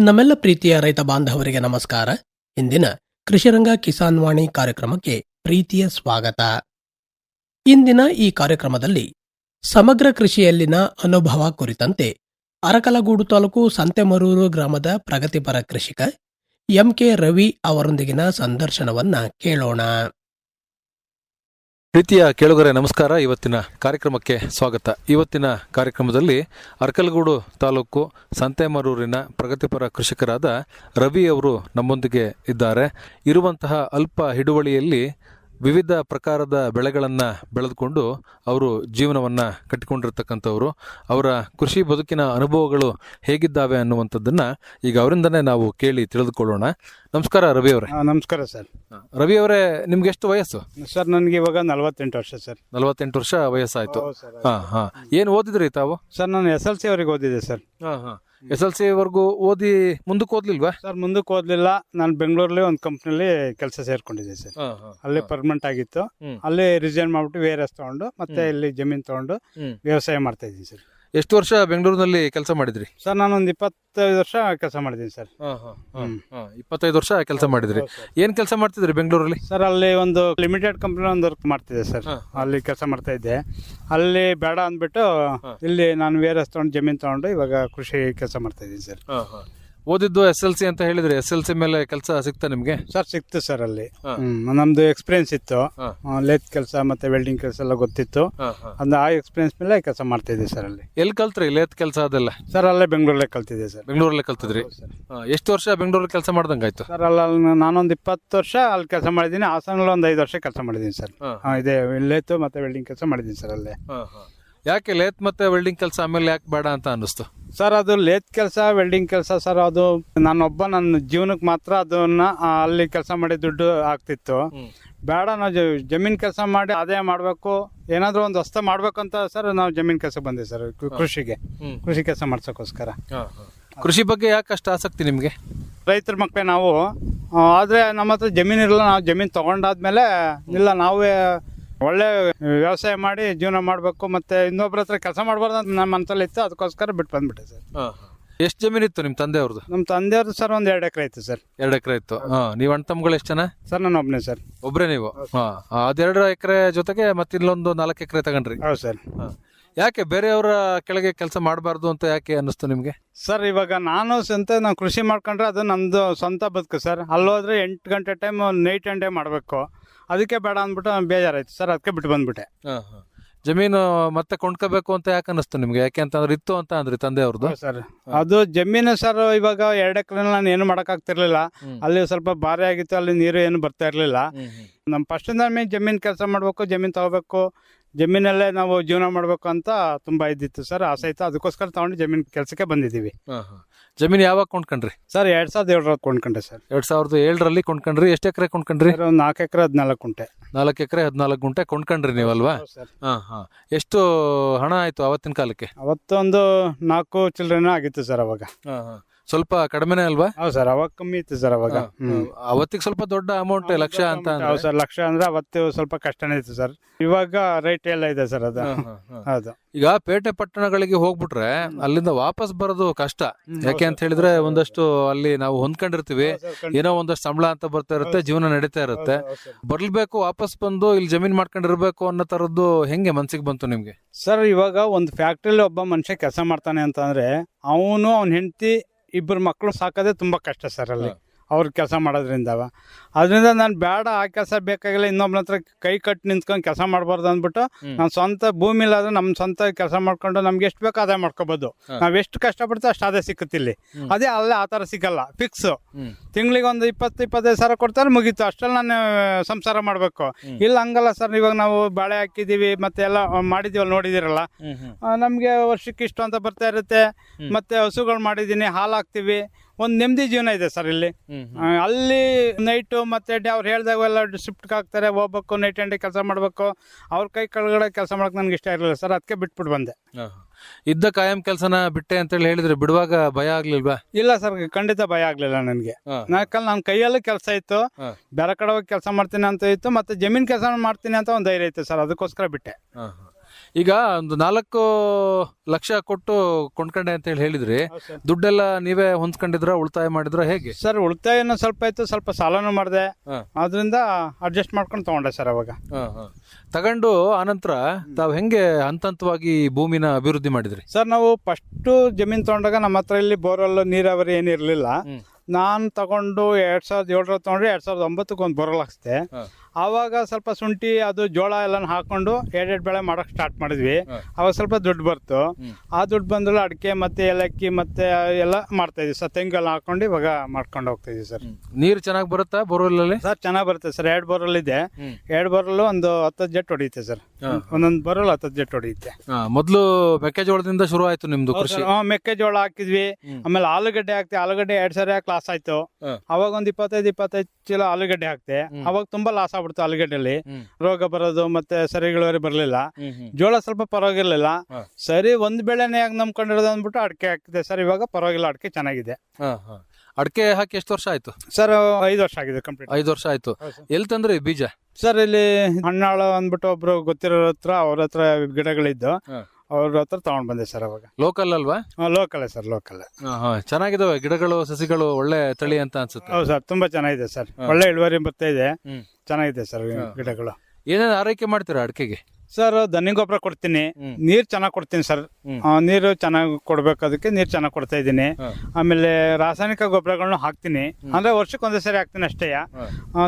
ನಮ್ಮೆಲ್ಲ ಪ್ರೀತಿಯ ರೈತ ಬಾಂಧವರಿಗೆ ನಮಸ್ಕಾರ. ಇಂದಿನ ಕೃಷಿರಂಗ ಕಿಸಾನ್ ವಾಣಿ ಕಾರ್ಯಕ್ರಮಕ್ಕೆ ಪ್ರೀತಿಯ ಸ್ವಾಗತ. ಇಂದಿನ ಈ ಕಾರ್ಯಕ್ರಮದಲ್ಲಿ ಸಮಗ್ರ ಕೃಷಿಯಲ್ಲಿನ ಅನುಭವ ಕುರಿತಂತೆ ಅರಕಲಗೂಡು ತಾಲೂಕು ಸಂತೆಮರೂರು ಗ್ರಾಮದ ಪ್ರಗತಿಪರ ಕೃಷಿಕ ಎಂಕೆ ರವಿ ಅವರೊಂದಿಗಿನ ಸಂದರ್ಶನವನ್ನ ಕೇಳೋಣ. ಪ್ರೀತಿಯ ಕೇಳುಗರೆ, ನಮಸ್ಕಾರ. ಇವತ್ತಿನ ಕಾರ್ಯಕ್ರಮಕ್ಕೆ ಸ್ವಾಗತ. ಇವತ್ತಿನ ಕಾರ್ಯಕ್ರಮದಲ್ಲಿ ಅರ್ಕಲಗೂಡು ತಾಲೂಕು ಸಂತೆಮರೂರಿನ ಪ್ರಗತಿಪರ ಕೃಷಿಕರಾದ ರವಿ ಅವರು ನಮ್ಮೊಂದಿಗೆ ಇದ್ದಾರೆ. ಇರುವಂತಹ ಅಲ್ಪ ಹಿಡುವಳಿಯಲ್ಲಿ ವಿವಿಧ ಪ್ರಕಾರದ ಬೆಳೆಗಳನ್ನು ಬೆಳೆದುಕೊಂಡು ಅವರು ಜೀವನವನ್ನು ಕಟ್ಟಿಕೊಂಡಿರ್ತಕ್ಕಂಥವ್ರು. ಅವರ ಕೃಷಿ ಬದುಕಿನ ಅನುಭವಗಳು ಹೇಗಿದ್ದಾವೆ ಅನ್ನುವಂಥದ್ದನ್ನು ಈಗ ಅವರಿಂದನೇ ನಾವು ಕೇಳಿ ತಿಳಿದುಕೊಳ್ಳೋಣ. ನಮಸ್ಕಾರ ರವಿ ಅವರೇ. ನಮಸ್ಕಾರ ಸರ್. ರವಿ ಅವರೇ ನಿಮ್ಗೆ ಎಷ್ಟು ವಯಸ್ಸು? ಸರ್ ನನಗೆ ಇವಾಗ ನಲವತ್ತೆಂಟು ವರ್ಷ ಸರ್. ನಲವತ್ತೆಂಟು ವರ್ಷ ವಯಸ್ಸಾಯಿತು. ಹಾಂ ಹಾಂ. ಏನು ಹಾ ಓದಿದ್ರಿ ತಾವು? ಸರ್ ನಾನು ಎಸ್ ಎಲ್ ಸಿ ಅವರಿಗೆ ಓದಿದೆ ಸರ್. ಎಸ್ ಎಲ್ ಸಿ ವರ್ಗು ಓದಿ ಮುಂದಕ್ಕೆ ಓದ್ಲಿಲ್ವಾ? ಸರ್ ಮುಂದಕ್ಕೆ ಓದ್ಲಿಲ್ಲ. ನಾನು ಬೆಂಗಳೂರಲ್ಲಿ ಒಂದು ಕಂಪ್ನಿಲಿ ಕೆಲಸ ಸೇರ್ಕೊಂಡಿದ್ದೆ ಸರ್. ಅಲ್ಲಿ ಪರ್ಮನೆಂಟ್ ಆಗಿತ್ತು. ಅಲ್ಲೇ ರಿಸೈನ್ ಮಾಡ್ಬಿಟ್ಟು ವೇರ್ ಎಸ್ ತಗೊಂಡು ಮತ್ತೆ ಇಲ್ಲಿ ಜಮೀನು ತಗೊಂಡು ವ್ಯವಸಾಯ ಮಾಡ್ತಾ ಇದ್ದೀನಿ ಸರ್. ಎಷ್ಟು ವರ್ಷ ಬೆಂಗಳೂರಿನಲ್ಲಿ ಕೆಲಸ ಮಾಡಿದ್ರಿ? ಸರ್ ನಾನು ಒಂದು ಇಪ್ಪತ್ತೈದು ವರ್ಷ ಕೆಲಸ ಮಾಡಿದ್ದೀನಿ ಸರ್. ಇಪ್ಪತ್ತೈದು ವರ್ಷ ಕೆಲಸ ಮಾಡಿದ್ರಿ. ಏನು ಕೆಲಸ ಮಾಡ್ತಿದ್ರಿ ಬೆಂಗಳೂರಲ್ಲಿ? ಸರ್ ಅಲ್ಲಿ ಒಂದು ಲಿಮಿಟೆಡ್ ಕಂಪ್ನಿ ಒಂದು ವರ್ಕ್ ಮಾಡ್ತಿದ್ದೆ ಸರ್. ಅಲ್ಲಿ ಕೆಲಸ ಮಾಡ್ತಾ ಇದ್ದೆ. ಅಲ್ಲಿ ಬೇಡ ಅಂದ್ಬಿಟ್ಟು ಇಲ್ಲಿ ನಾನು ವೇರ್ ಎಸ್ ತಗೊಂಡು ಜಮೀನು ತಗೊಂಡು ಇವಾಗ ಕೃಷಿ ಕೆಲಸ ಮಾಡ್ತಾ ಇದ್ದೀನಿ ಸರ್. ಓದಿದ್ದು ಎಸ್ ಎಲ್ ಸಿ ಅಂತ ಹೇಳಿದ್ರೆ ಎಸ್ ಎಲ್ ಸಿ ಮೇಲೆ ಕೆಲಸ ಸಿಗ್ತಾ ನಿಮಗೆ? ಸರ್ ಸಿಕ್ತು ಸರ್ ಅಲ್ಲಿ. ಹಾ. ಹ್ಮ್ ನಮ್ದು ಎಕ್ಸ್ಪೀರಿಯನ್ಸ್ ಇತ್ತು. ಹಾ. ಲೇತ್ ಕೆಲಸ ಮತ್ತೆ ವೆಲ್ಡಿಂಗ್ ಕೆಲಸ ಎಲ್ಲ ಗೊತ್ತಿತ್ತು. ಅಂದ್ರೆ ಆ ಎಕ್ಸ್ಪೀರಿಯನ್ಸ್ ಮೇಲೆ ಕೆಲಸ ಮಾಡ್ತಾ ಇದ್ದೆ ಸರ್ ಅಲ್ಲಿ. ಎಲ್ಲಿ ಕಲ್ತ್ರಿ ಲೇತ್ ಕೆಲಸ ಅದೆಲ್ಲ? ಸರ್ ಅಲ್ಲೇ ಬೆಂಗಳೂರಲ್ಲಿ ಕಲ್ತಿದ್ದೆ ಸರ್. ಬೆಂಗಳೂರಲ್ಲಿ ಕಲ್ತಿದ್ರಿ? ಎಷ್ಟು ವರ್ಷ ಬೆಂಗಳೂರಲ್ಲಿ ಕೆಲಸ ಮಾಡ್ದಂಗಾಯ್ತು ಸರ್ ಅಲ್ಲ ಅಲ್ಲಿ ನಾನೊಂದು ಇಪ್ಪತ್ತು ವರ್ಷ ಅಲ್ಲಿ ಕೆಲಸ ಮಾಡಿದ್ದೀನಿ. ಹಾಸನಲ್ಲಿ ಒಂದು ಐದು ವರ್ಷ ಕೆಲಸ ಮಾಡಿದ್ದೀನಿ ಸರ್. ಹಾ. ಹಾ, ಇದೆ ಲೇತು ಮತ್ತೆ ವೆಲ್ಡಿಂಗ್ ಕೆಲಸ ಮಾಡಿದ್ದೀನಿ ಸರ್ ಅಲ್ಲೇ. ಯಾಕೆ ಲೇತ್ ಮತ್ತೆ ವೆಲ್ಡಿಂಗ್ ಕೆಲಸ ಆಮೇಲೆ ಯಾಕೆ ಬೇಡ ಅಂತ ಅನ್ನಿಸ್ತು? ಸರ್ ಅದು ಲೇತ್ ಕೆಲಸ ವೆಲ್ಡಿಂಗ್ ಕೆಲಸ ಸರ್ ಅದು ನಾನೊಬ್ಬ ನನ್ನ ಜೀವನಕ್ಕೆ ಮಾತ್ರ ಅದನ್ನ ಆ, ಅಲ್ಲಿ ಕೆಲಸ ಮಾಡಿ ದುಡ್ಡು ಆಗ್ತಿತ್ತು. ಬೇಡ ನಾವು ಜ- ಜಮೀನ್ ಕೆಲಸ ಮಾಡಿ ಅದೇ ಮಾಡಬೇಕು. ಏನಾದರೂ ಒಂದು ಹೊಸ್ತ ಮಾಡ್ಬೇಕಂತ ಸರ್ ನಾವು ಜಮೀನ್ ಕೆಲಸ ಬಂದೆ ಸರ್ ಕೃ- ಕೃಷಿಗೆ. ಹ್ಮ್. ಕೃಷಿ ಕೆಲಸ ಮಾಡ್ಸೋಕ್ಕೋಸ್ಕರ. ಕೃಷಿ ಬಗ್ಗೆ ಯಾಕೆ ಅಷ್ಟು ಆಸಕ್ತಿ ನಿಮಗೆ? ರೈತರ ಮಕ್ಕಳೇ ನಾವು ಆದರೆ ಆದ್ರೆ ನಮ್ಮ ಹತ್ರ ಜಮೀನು ಇರಲ್ಲ ನಾವು ಜಮೀನು ತಗೊಂಡಾದ್ಮೇಲೆ ಇಲ್ಲ ನಾವೇ ಒಳ್ಳೆ ವ್ಯವಸಾಯ ಮಾಡಿ ಜೀವನ ಮಾಡಬೇಕು ಮತ್ತೆ ಇನ್ನೊಬ್ರ ಹತ್ರ ಕೆಲಸ ಮಾಡಬಾರ್ದು ಅಂತ ನಮ್ಮ ಮನಸ್ಸಲ್ಲಿ ಇತ್ತು ಅದಕ್ಕೋಸ್ಕರ ಬಿಟ್ಟು ಬಂದ್ಬಿಟ್ಟೆ ಸರ್. ಎಷ್ಟು ಜಮೀನು ಇತ್ತು ನಿಮ್ಮ ತಂದೆ ಅವ್ರದ್ದು ನಮ್ಮ ತಂದೆಯವ್ರದ್ದು ಸರ್ ಒಂದು ಎರಡು ಎಕರೆ ಇತ್ತು ಸರ್. ಎರಡು ಎಕರೆ ಇತ್ತು. ಹಾ ನೀವು ಅಣ್ಣ ತಮ್ಮಗಳು ಎಷ್ಟು ಜನ? ಸರ್ ನಾನು ಒಬ್ಬನೇ ಸರ್. ಒಬ್ರೇ ನೀವು? ಹಾ ಅದೆರಡು ಎಕರೆ ಜೊತೆಗೆ ಮತ್ತೆ ಇಲ್ಲೊಂದು ನಾಲ್ಕು ಎಕರೆ ತಗೊಂಡ್ರಿ. ಹೌದು ಸರ್. ಹಾ. ಯಾಕೆ ಬೇರೆಯವರ ಕೆಳಗೆ ಕೆಲಸ ಮಾಡಬಾರ್ದು ಅಂತ ಯಾಕೆ ಅನ್ನಿಸ್ತು ನಿಮಗೆ? ಸರ್ ಇವಾಗ ನಾನು ಸ್ವಂತ ನಾವು ಕೃಷಿ ಮಾಡ್ಕೊಂಡ್ರೆ ಅದು ನಮ್ಮದು ಸ್ವಂತ ಬದುಕು ಸರ್. ಅಲ್ಲೋದ್ರೆ ಎಂಟು ಗಂಟೆ ಟೈಮ್ ನೈಟ್ ಆ್ಯಂಡ್ ಡೇ ಮಾಡಬೇಕು. ಅದಕ್ಕೆ ಬೇಡ ಅಂದ್ಬಿಟ್ಟು ಬೇಜಾರಾಯ್ತು. ಸರ್ ಅದಕ್ಕೆ ಬಿಟ್ಟು ಬಂದ್ಬಿಟ್ಟೆ. ಜಮೀನು ಮತ್ತೆ ಕೊಂಡ್ಕೋಬೇಕು ಅಂತ ಯಾಕೆ ಅನಿಸ್ತು ನಿಮ್ಗೆ? ಯಾಕೆ ಅಂತಂದ್ರೆ ಇತ್ತು ಅಂತ ಅಂದ್ರಿ ತಂದೆ ಅವ್ರದ್ದು ಸರ್. ಅದು ಜಮೀನು ಸರ್ ಇವಾಗ ಎರಡು ಎಕರೆ ನಾನು ಏನು ಮಾಡೋಕ್ಕಾಗ್ತಿರ್ಲಿಲ್ಲ. ಅಲ್ಲಿ ಸ್ವಲ್ಪ ಭಾರಿ ಆಗಿತ್ತು ಅಲ್ಲಿ ನೀರು ಏನು ಬರ್ತಾ ಇರಲಿಲ್ಲ. ನಮ್ಮ ಫಸ್ಟ್ ಮೇಲೆ ಜಮೀನು ಕೆಲಸ ಮಾಡಬೇಕು ಜಮೀನು ತಗೋಬೇಕು. ಜಮೀನಲ್ಲೇ ನಾವು ಜೀವನ ಮಾಡಬೇಕು ಅಂತ ತುಂಬಾ ಇದ್ದಿತ್ತು ಸರ್. ಆಸೆ ಇತ್ತು. ಅದಕ್ಕೋಸ್ಕರ ತಗೊಂಡು ಜಮೀನ್ ಕೆಲಸಕ್ಕೆ ಬಂದಿದ್ದೀವಿ. ಜಮೀನು ಯಾವಾಗ ಕೊಂಡ್ಕೊಂಡ್ರಿ? ಸರ್ ಎರಡ್ ಸಾವಿರದ ಏಳರಲ್ಲಿ ಕೊಂಡ್ಕೊಂಡೆ ಸರ್. ಎರಡ್ ಸಾವಿರದ ಏಳರಲ್ಲಿ ಕೊಂಡ್ಕೊಂಡ್ರಿ? ಎಷ್ಟು ಎಕರೆ ಕೊಂಡ್ಕೊಂಡ್ರಿ? ಸರ್ ಒಂದು ನಾಲ್ಕು ಎಕರೆ ಹದಿನಾಲ್ಕು ಗುಂಟೆ. ನಾಲ್ಕು ಎಕರೆ ಹದಿನಾಲ್ಕು ಗುಂಟೆ ಕೊಂಡ್ಕೊಂಡ್ರಿ ನೀವಲ್ವಾ? ಸರ್. ಹಾ ಹಾ. ಎಷ್ಟು ಹಣ ಆಯ್ತು ಅವತ್ತಿನ ಕಾಲಕ್ಕೆ? ಅವತ್ತೊಂದು ನಾಲ್ಕು ಚಿಲ್ಡ್ರನ್ ಆಗಿತ್ತು ಸರ್ ಅವಾಗ. ಸ್ವಲ್ಪ ಕಡಿಮೆನೇ ಅಲ್ವಾ? ಹೌದು ಸರ್ ಅವಾಗ ಕಮ್ಮಿ ಇತ್ತು ಸರ್ ಅವಾಗ. ಹ್ಮ್. ಅವತ್ತಿಗೆ ಸ್ವಲ್ಪ ದೊಡ್ಡ ಅಮೌಂಟ್ ಲಕ್ಷ ಅಂತ ಅಂದ್ರೆ. ಹೌದು ಸರ್ ಲಕ್ಷ ಅಂದ್ರೆ ಅವತ್ತು ಸ್ವಲ್ಪ ಕಷ್ಟನೇ ಇತ್ತು ಸರ್. ಇವಾಗ ರೇಟ್ ಎಲ್ಲ ಇದೆ ಸರ್ ಅದು. ಹೌದು. ಈಗ ಪೇಟೆ ಪಟ್ಟಣಗಳಿಗೆ ಹೋಗ್ಬಿಟ್ರೆ ಅಲ್ಲಿಂದ ವಾಪಸ್ ಬರೋದು ಕಷ್ಟ. ಯಾಕೆ ಅಂತ ಹೇಳಿದ್ರೆ ಒಂದಷ್ಟು ಅಲ್ಲಿ ನಾವು ಹೊಂದ್ಕೊಂಡಿರ್ತೀವಿ. ಏನೋ ಒಂದಷ್ಟು ಸಂಬಳ ಅಂತ ಬರ್ತಾ ಇರುತ್ತೆ ಜೀವನ ನಡೀತಾ ಇರುತ್ತೆ. ಬರ್ಲ್ಬೇಕು ವಾಪಸ್ ಬಂದು ಇಲ್ಲಿ ಜಮೀನ್ ಮಾಡ್ಕೊಂಡಿರ್ಬೇಕು ಅನ್ನೋ ತರದ್ದು ಹೆಂಗೆ ಮನ್ಸಿಗೆ ಬಂತು ನಿಮ್ಗೆ? ಸರ್ ಇವಾಗ ಒಂದು ಫ್ಯಾಕ್ಟ್ರಿಲಿ ಒಬ್ಬ ಮನುಷ್ಯ ಕೆಲಸ ಮಾಡ್ತಾನೆ ಅಂತಂದ್ರೆ ಅವನು ಅವ್ನ ಹೆಂಡತಿ ಇಬ್ಬರು ಮಕ್ಕಳು ಸಾಕೋದೇ ತುಂಬಾ ಕಷ್ಟ ಸರ್ ಅಲ್ಲಿ. ಅವ್ರು ಕೆಲಸ ಮಾಡೋದ್ರಿಂದ. ಅದರಿಂದ ನಾನು ಬೇಡ ಆ ಕೆಲಸ ಬೇಕಾಗಿಲ್ಲ ಇನ್ನೊಬ್ಬನ ಹತ್ರ ಕೈ ಕಟ್ಟಿ ನಿಂತ್ಕೊಂಡು ಕೆಲಸ ಮಾಡಬಾರ್ದು ಅಂದ್ಬಿಟ್ಟು. ನಾನು ಸ್ವಂತ ಭೂಮಿ ಇಲ್ಲಾದ್ರೆ ನಮ್ಮ ಸ್ವಂತ ಕೆಲಸ ಮಾಡ್ಕೊಂಡು ನಮ್ಗೆ ಎಷ್ಟು ಬೇಕೋ ಅದೇ ಮಾಡ್ಕೋಬೋದು. ನಾವು ಎಷ್ಟು ಕಷ್ಟಪಡ್ತೀವಿ ಅಷ್ಟು ಅದೇ ಸಿಕ್ಕುತ್ತಿಲ್ಲಿ ಅದೇ ಅಲ್ಲೇ ಆ ಥರ ಸಿಗಲ್ಲ ಫಿಕ್ಸ್. ತಿಂಗಳಿಗೆ ಒಂದು ಇಪ್ಪತ್ತು ಇಪ್ಪತ್ತೈದು ಸಾವಿರ ಕೊಡ್ತಾರೆ ಮುಗೀತು. ಅಷ್ಟರಲ್ಲಿ ನಾನು ಸಂಸಾರ ಮಾಡಬೇಕು. ಇಲ್ಲ ಹಂಗಲ್ಲ ಸರ್ ಇವಾಗ ನಾವು ಬಾಳೆ ಹಾಕಿದ್ದೀವಿ ಮತ್ತೆ ಎಲ್ಲ ಮಾಡಿದೀವಲ್ಲ ನೋಡಿದಿರಲ್ಲ. ನಮಗೆ ವರ್ಷಕ್ಕೆ ಇಷ್ಟು ಅಂತ ಬರ್ತಾ ಇರುತ್ತೆ. ಮತ್ತೆ ಹಸುಗಳು ಮಾಡಿದ್ದೀನಿ ಹಾಲು ಹಾಕ್ತೀವಿ. ಒಂದು ನೆಮ್ಮದಿ ಜೀವನ ಇದೆ ಸರ್ ಇಲ್ಲಿ. ಆ, ಅಲ್ಲಿ ನೈಟು ಮತ್ತೆ ಡೇ ಅವ್ರು ಹೇಳ್ದಾಗೆಲ್ಲ ಶಿಫ್ಟ್ಗೆ ಹಾಕ್ತಾರೆ ಹೋಗ್ಬೇಕು ನೈಟ್ ಅಂಡ್ ಕೆಲಸ ಮಾಡಬೇಕು. ಅವ್ರ ಕೈ ಕೆಳಗಡೆ ಕೆಲಸ ಮಾಡಕ್ಕೆ ನನಗೆ ಇಷ್ಟ ಇರಲಿಲ್ಲ ಸರ್ ಅದಕ್ಕೆ ಬಿಟ್ಬಿಟ್ಟು ಬಂದೆ. ಇದ್ದ ಕಾಯಂ ಕೆಲಸನ ಬಿಟ್ಟೆ ಅಂತೇಳಿ ಹೇಳಿದ್ರೆ ಬಿಡುವಾಗ ಭಯ ಆಗ್ಲಿಲ್ವಾ? ಇಲ್ಲ ಸರ್ ಖಂಡಿತ ಭಯ ಆಗಲಿಲ್ಲ ನನಗೆ. ಯಾಕಂದ್ರೆ ನನ್ನ ಕೈಯಲ್ಲೂ ಕೆಲಸ ಇತ್ತು ಹಾ. ಬೇರೆ ಕಡೆ ಹೋಗಿ ಕೆಲಸ ಮಾಡ್ತೀನಿ ಅಂತ ಇತ್ತು ಮತ್ತೆ ಜಮೀನ್ ಕೆಲಸ ಮಾಡ್ತೀನಿ ಅಂತ ಒಂದು ಧೈರ್ಯ ಇತ್ತು ಸರ್ ಅದಕ್ಕೋಸ್ಕರ ಬಿಟ್ಟೆ. ಈಗ ಒಂದು ನಾಲ್ಕು ಲಕ್ಷ ಕೊಟ್ಟು ಕೊಂಡ್ಕೊಂಡೆ ಅಂತ ಹೇಳಿ ಹೇಳಿದ್ರಿ. ದುಡ್ಡೆಲ್ಲ ನೀವೇ ಹೊಂದ್ಕೊಂಡಿದ್ರ ಉಳಿತಾಯ ಮಾಡಿದ್ರ ಹೇಗೆ? ಸರ್ ಉಳಿತಾಯ ಸ್ವಲ್ಪ ಇತ್ತು ಸ್ವಲ್ಪ ಸಾಲನೂ ಮಾಡಿದೆ. ಅದರಿಂದ ಅಡ್ಜಸ್ಟ್ ಮಾಡ್ಕೊಂಡು ತಗೊಂಡೆ ಸರ್ ಅವಾಗ. ತಗೊಂಡು ಆನಂತರ ತಾವು ಹೆಂಗೆ ಹಂತ ಹಂತವಾಗಿ ಭೂಮಿನ ಅಭಿವೃದ್ಧಿ ಮಾಡಿದ್ರಿ? ಸರ್ ನಾವು ಫಸ್ಟ್ ಜಮೀನು ತಗೊಂಡಾಗ ನಮ್ಮ ಹತ್ರ ಇಲ್ಲಿ ಬೋರ್ವೆಲ್ ನೀರಾವರಿ ಏನಿರಲಿಲ್ಲ. ನಾನು ತಗೊಂಡು ಎರಡ್ ಸಾವಿರದ ಏಳರ ತಗೊಂಡ್ರೆ ಎರಡ್ ಸಾವಿರದ ಒಂಬತ್ತಕ್ಕೆ ಒಂದು ಬೋರ್ವೆಲ್ ಹಾಕ್ಸ್ದೆ. ಆವಾಗ ಸ್ವಲ್ಪ ಶುಂಠಿ ಅದು ಜೋಳ ಎಲ್ಲ ಹಾಕೊಂಡು ಎರಡೆರಡು ಬೆಳೆ ಮಾಡೋಕೆ ಸ್ಟಾರ್ಟ್ ಮಾಡಿದ್ವಿ. ಅವಾಗ ಸ್ವಲ್ಪ ದುಡ್ಡು ಬರ್ತು. ಆ ದುಡ್ಡು ಬಂದ್ರೆ ಅಡಿಕೆ ಮತ್ತೆ ಏಲಕ್ಕಿ ಮತ್ತೆ ಎಲ್ಲ ಮಾಡ್ತಾ ಇದೀವಿ ಸರ್. ತೆಂಗೆಲ್ಲ ಹಾಕೊಂಡು ಇವಾಗ ಮಾಡ್ಕೊಂಡು ಹೋಗ್ತಾ ಇದೀವಿ ಸರ್. ನೀರು ಚೆನ್ನಾಗಿ ಬರುತ್ತಾ ಬೋರ್ವೆಲ್ ಅಲ್ಲಿ ಸರ್ ಚೆನ್ನಾಗಿ ಬರುತ್ತೆ ಸರ್. ಎರಡು ಬೋರ್ವೆಲ್ ಇದೆ. ಎರಡು ಬೋರ್ವೆಲ್ ಒಂದು ಹತ್ತು ಜೆಟ್ ಹೊಡೆಯುತ್ತೆ ಸರ್. ಒಂದೊಂದು ಬೋರ್ವೆಲ್ ಹತ್ತು ಜೆಟ್ ಹೊಡೆಯುತ್ತೆ. ಮೊದಲು ಮೆಕ್ಕೆಜೋಳದಿಂದ ಶುರು ಆಯ್ತು ನಿಮ್ದು ಕೃಷಿ. ಮೆಕ್ಕೆಜೋಳ ಹಾಕಿದ್ವಿ. ಆಮೇಲೆ ಆಲೂಗಡ್ಡೆ ಹಾಕ್ತಿ. ಆಲೂಗಡ್ಡೆ ಎರಡ್ ಸರಿ ಕ್ಲಾಸ್ ಆಯ್ತು. ಅವಾಗ ಒಂದ್ ಇಪ್ಪತ್ತೈದು ಇಪ್ಪತ್ತೈದು ಚೀಲ ಆಲೂಗಡ್ಡೆ ಹಾಕ್ತೆ. ಅವಾಗ ತುಂಬಾ ಲಾಸ್ ಆಗ್ಬಿಡ್ತು ಆಲೂಗಡ್ಡೆಯಲ್ಲಿ. ರೋಗ ಬರೋದು ಮತ್ತೆ ಸರಿ ಇಳುವರಿ ಬರ್ಲಿಲ್ಲ. ಜೋಳ ಸ್ವಲ್ಪ ಪರವಾಗಿರ್ಲಿಲ್ಲ. ಸರಿ ಒಂದ್ ಬೆಳೆನೇ ಯಾಕೆ ನಂಬ್ಕೊಂಡಿರೋದು ಅಂದ್ಬಿಟ್ಟು ಅಡಿಕೆ ಹಾಕಿದೆ. ಸರ್ ಇವಾಗ ಪರವಾಗಿಲ್ಲ ಅಡಿಕೆ ಚೆನ್ನಾಗಿದೆ. ಅಡಿಕೆ ಹಾಕಿ ಎಷ್ಟು ವರ್ಷ ಆಯ್ತು? ಸರ್ ಐದು ವರ್ಷ ಆಗಿದೆ ಕಂಪ್ಲೀಟ್. ಐದು ವರ್ಷ ಆಯ್ತು. ಎಲ್ಲಿ ತಂದ್ರಿ ಬೀಜ? ಸರ್ ಇಲ್ಲಿ ಹಣ್ಣಾಳು ಅಂದ್ಬಿಟ್ಟು ಒಬ್ರು ಗೊತ್ತಿರೋ ಹತ್ರ ಅವ್ರ ಹತ್ರ ಗಿಡಗಳಿದ್ದು. ಅವ್ರ ಹತ್ರ ತಗೊಂಡ್ ಬಂದೆ ಸರ್ ಅವಾಗ. ಲೋಕಲ್ ಅಲ್ವಾ? Local sir local. ಚೆನ್ನಾಗಿದಾವೆ. ಗಿಡಗಳು ಸಸಿಗಳು ಒಳ್ಳೆ ತಳಿ ಅಂತ ಅನ್ಸುತ್ತೆ. ಹೌದು ಸರ್ ತುಂಬಾ ಚೆನ್ನಾಗಿದೆ ಸರ್. ಒಳ್ಳೆ ಇಳುವರಿ ಬರ್ತಾ ಇದೆ. ಚೆನ್ನಾಗಿದೆ ಸರ್. ಗಿಡಗಳು ಏನೇನು ಆರೈಕೆ ಮಾಡ್ತೀರಾ ಅಡಿಕೆಗೆ ಸರ್ ದನಿ ಗೊಬ್ಬರ ಕೊಡ್ತೀನಿ. ನೀರ್ ಚೆನ್ನಾಗಿ ಕೊಡ್ತೀನಿ ಸರ್ ಆ, ನೀರು ಚೆನ್ನಾಗಿ ಕೊಡ್ಬೇಕು ಅದಕ್ಕೆ ನೀರ್ ಚೆನ್ನಾಗಿ ಕೊಡ್ತಾ ಇದ್ದೀನಿ ಆಮೇಲೆ ರಾಸಾಯನಿಕ ಗೊಬ್ಬರಗಳನ್ನ ಹಾಕ್ತೀನಿ ಅಂದ್ರೆ ವರ್ಷಕ್ಕೆ ಒಂದೇ ಸರಿ ಹಾಕ್ತೀನಿ ಅಷ್ಟೇ.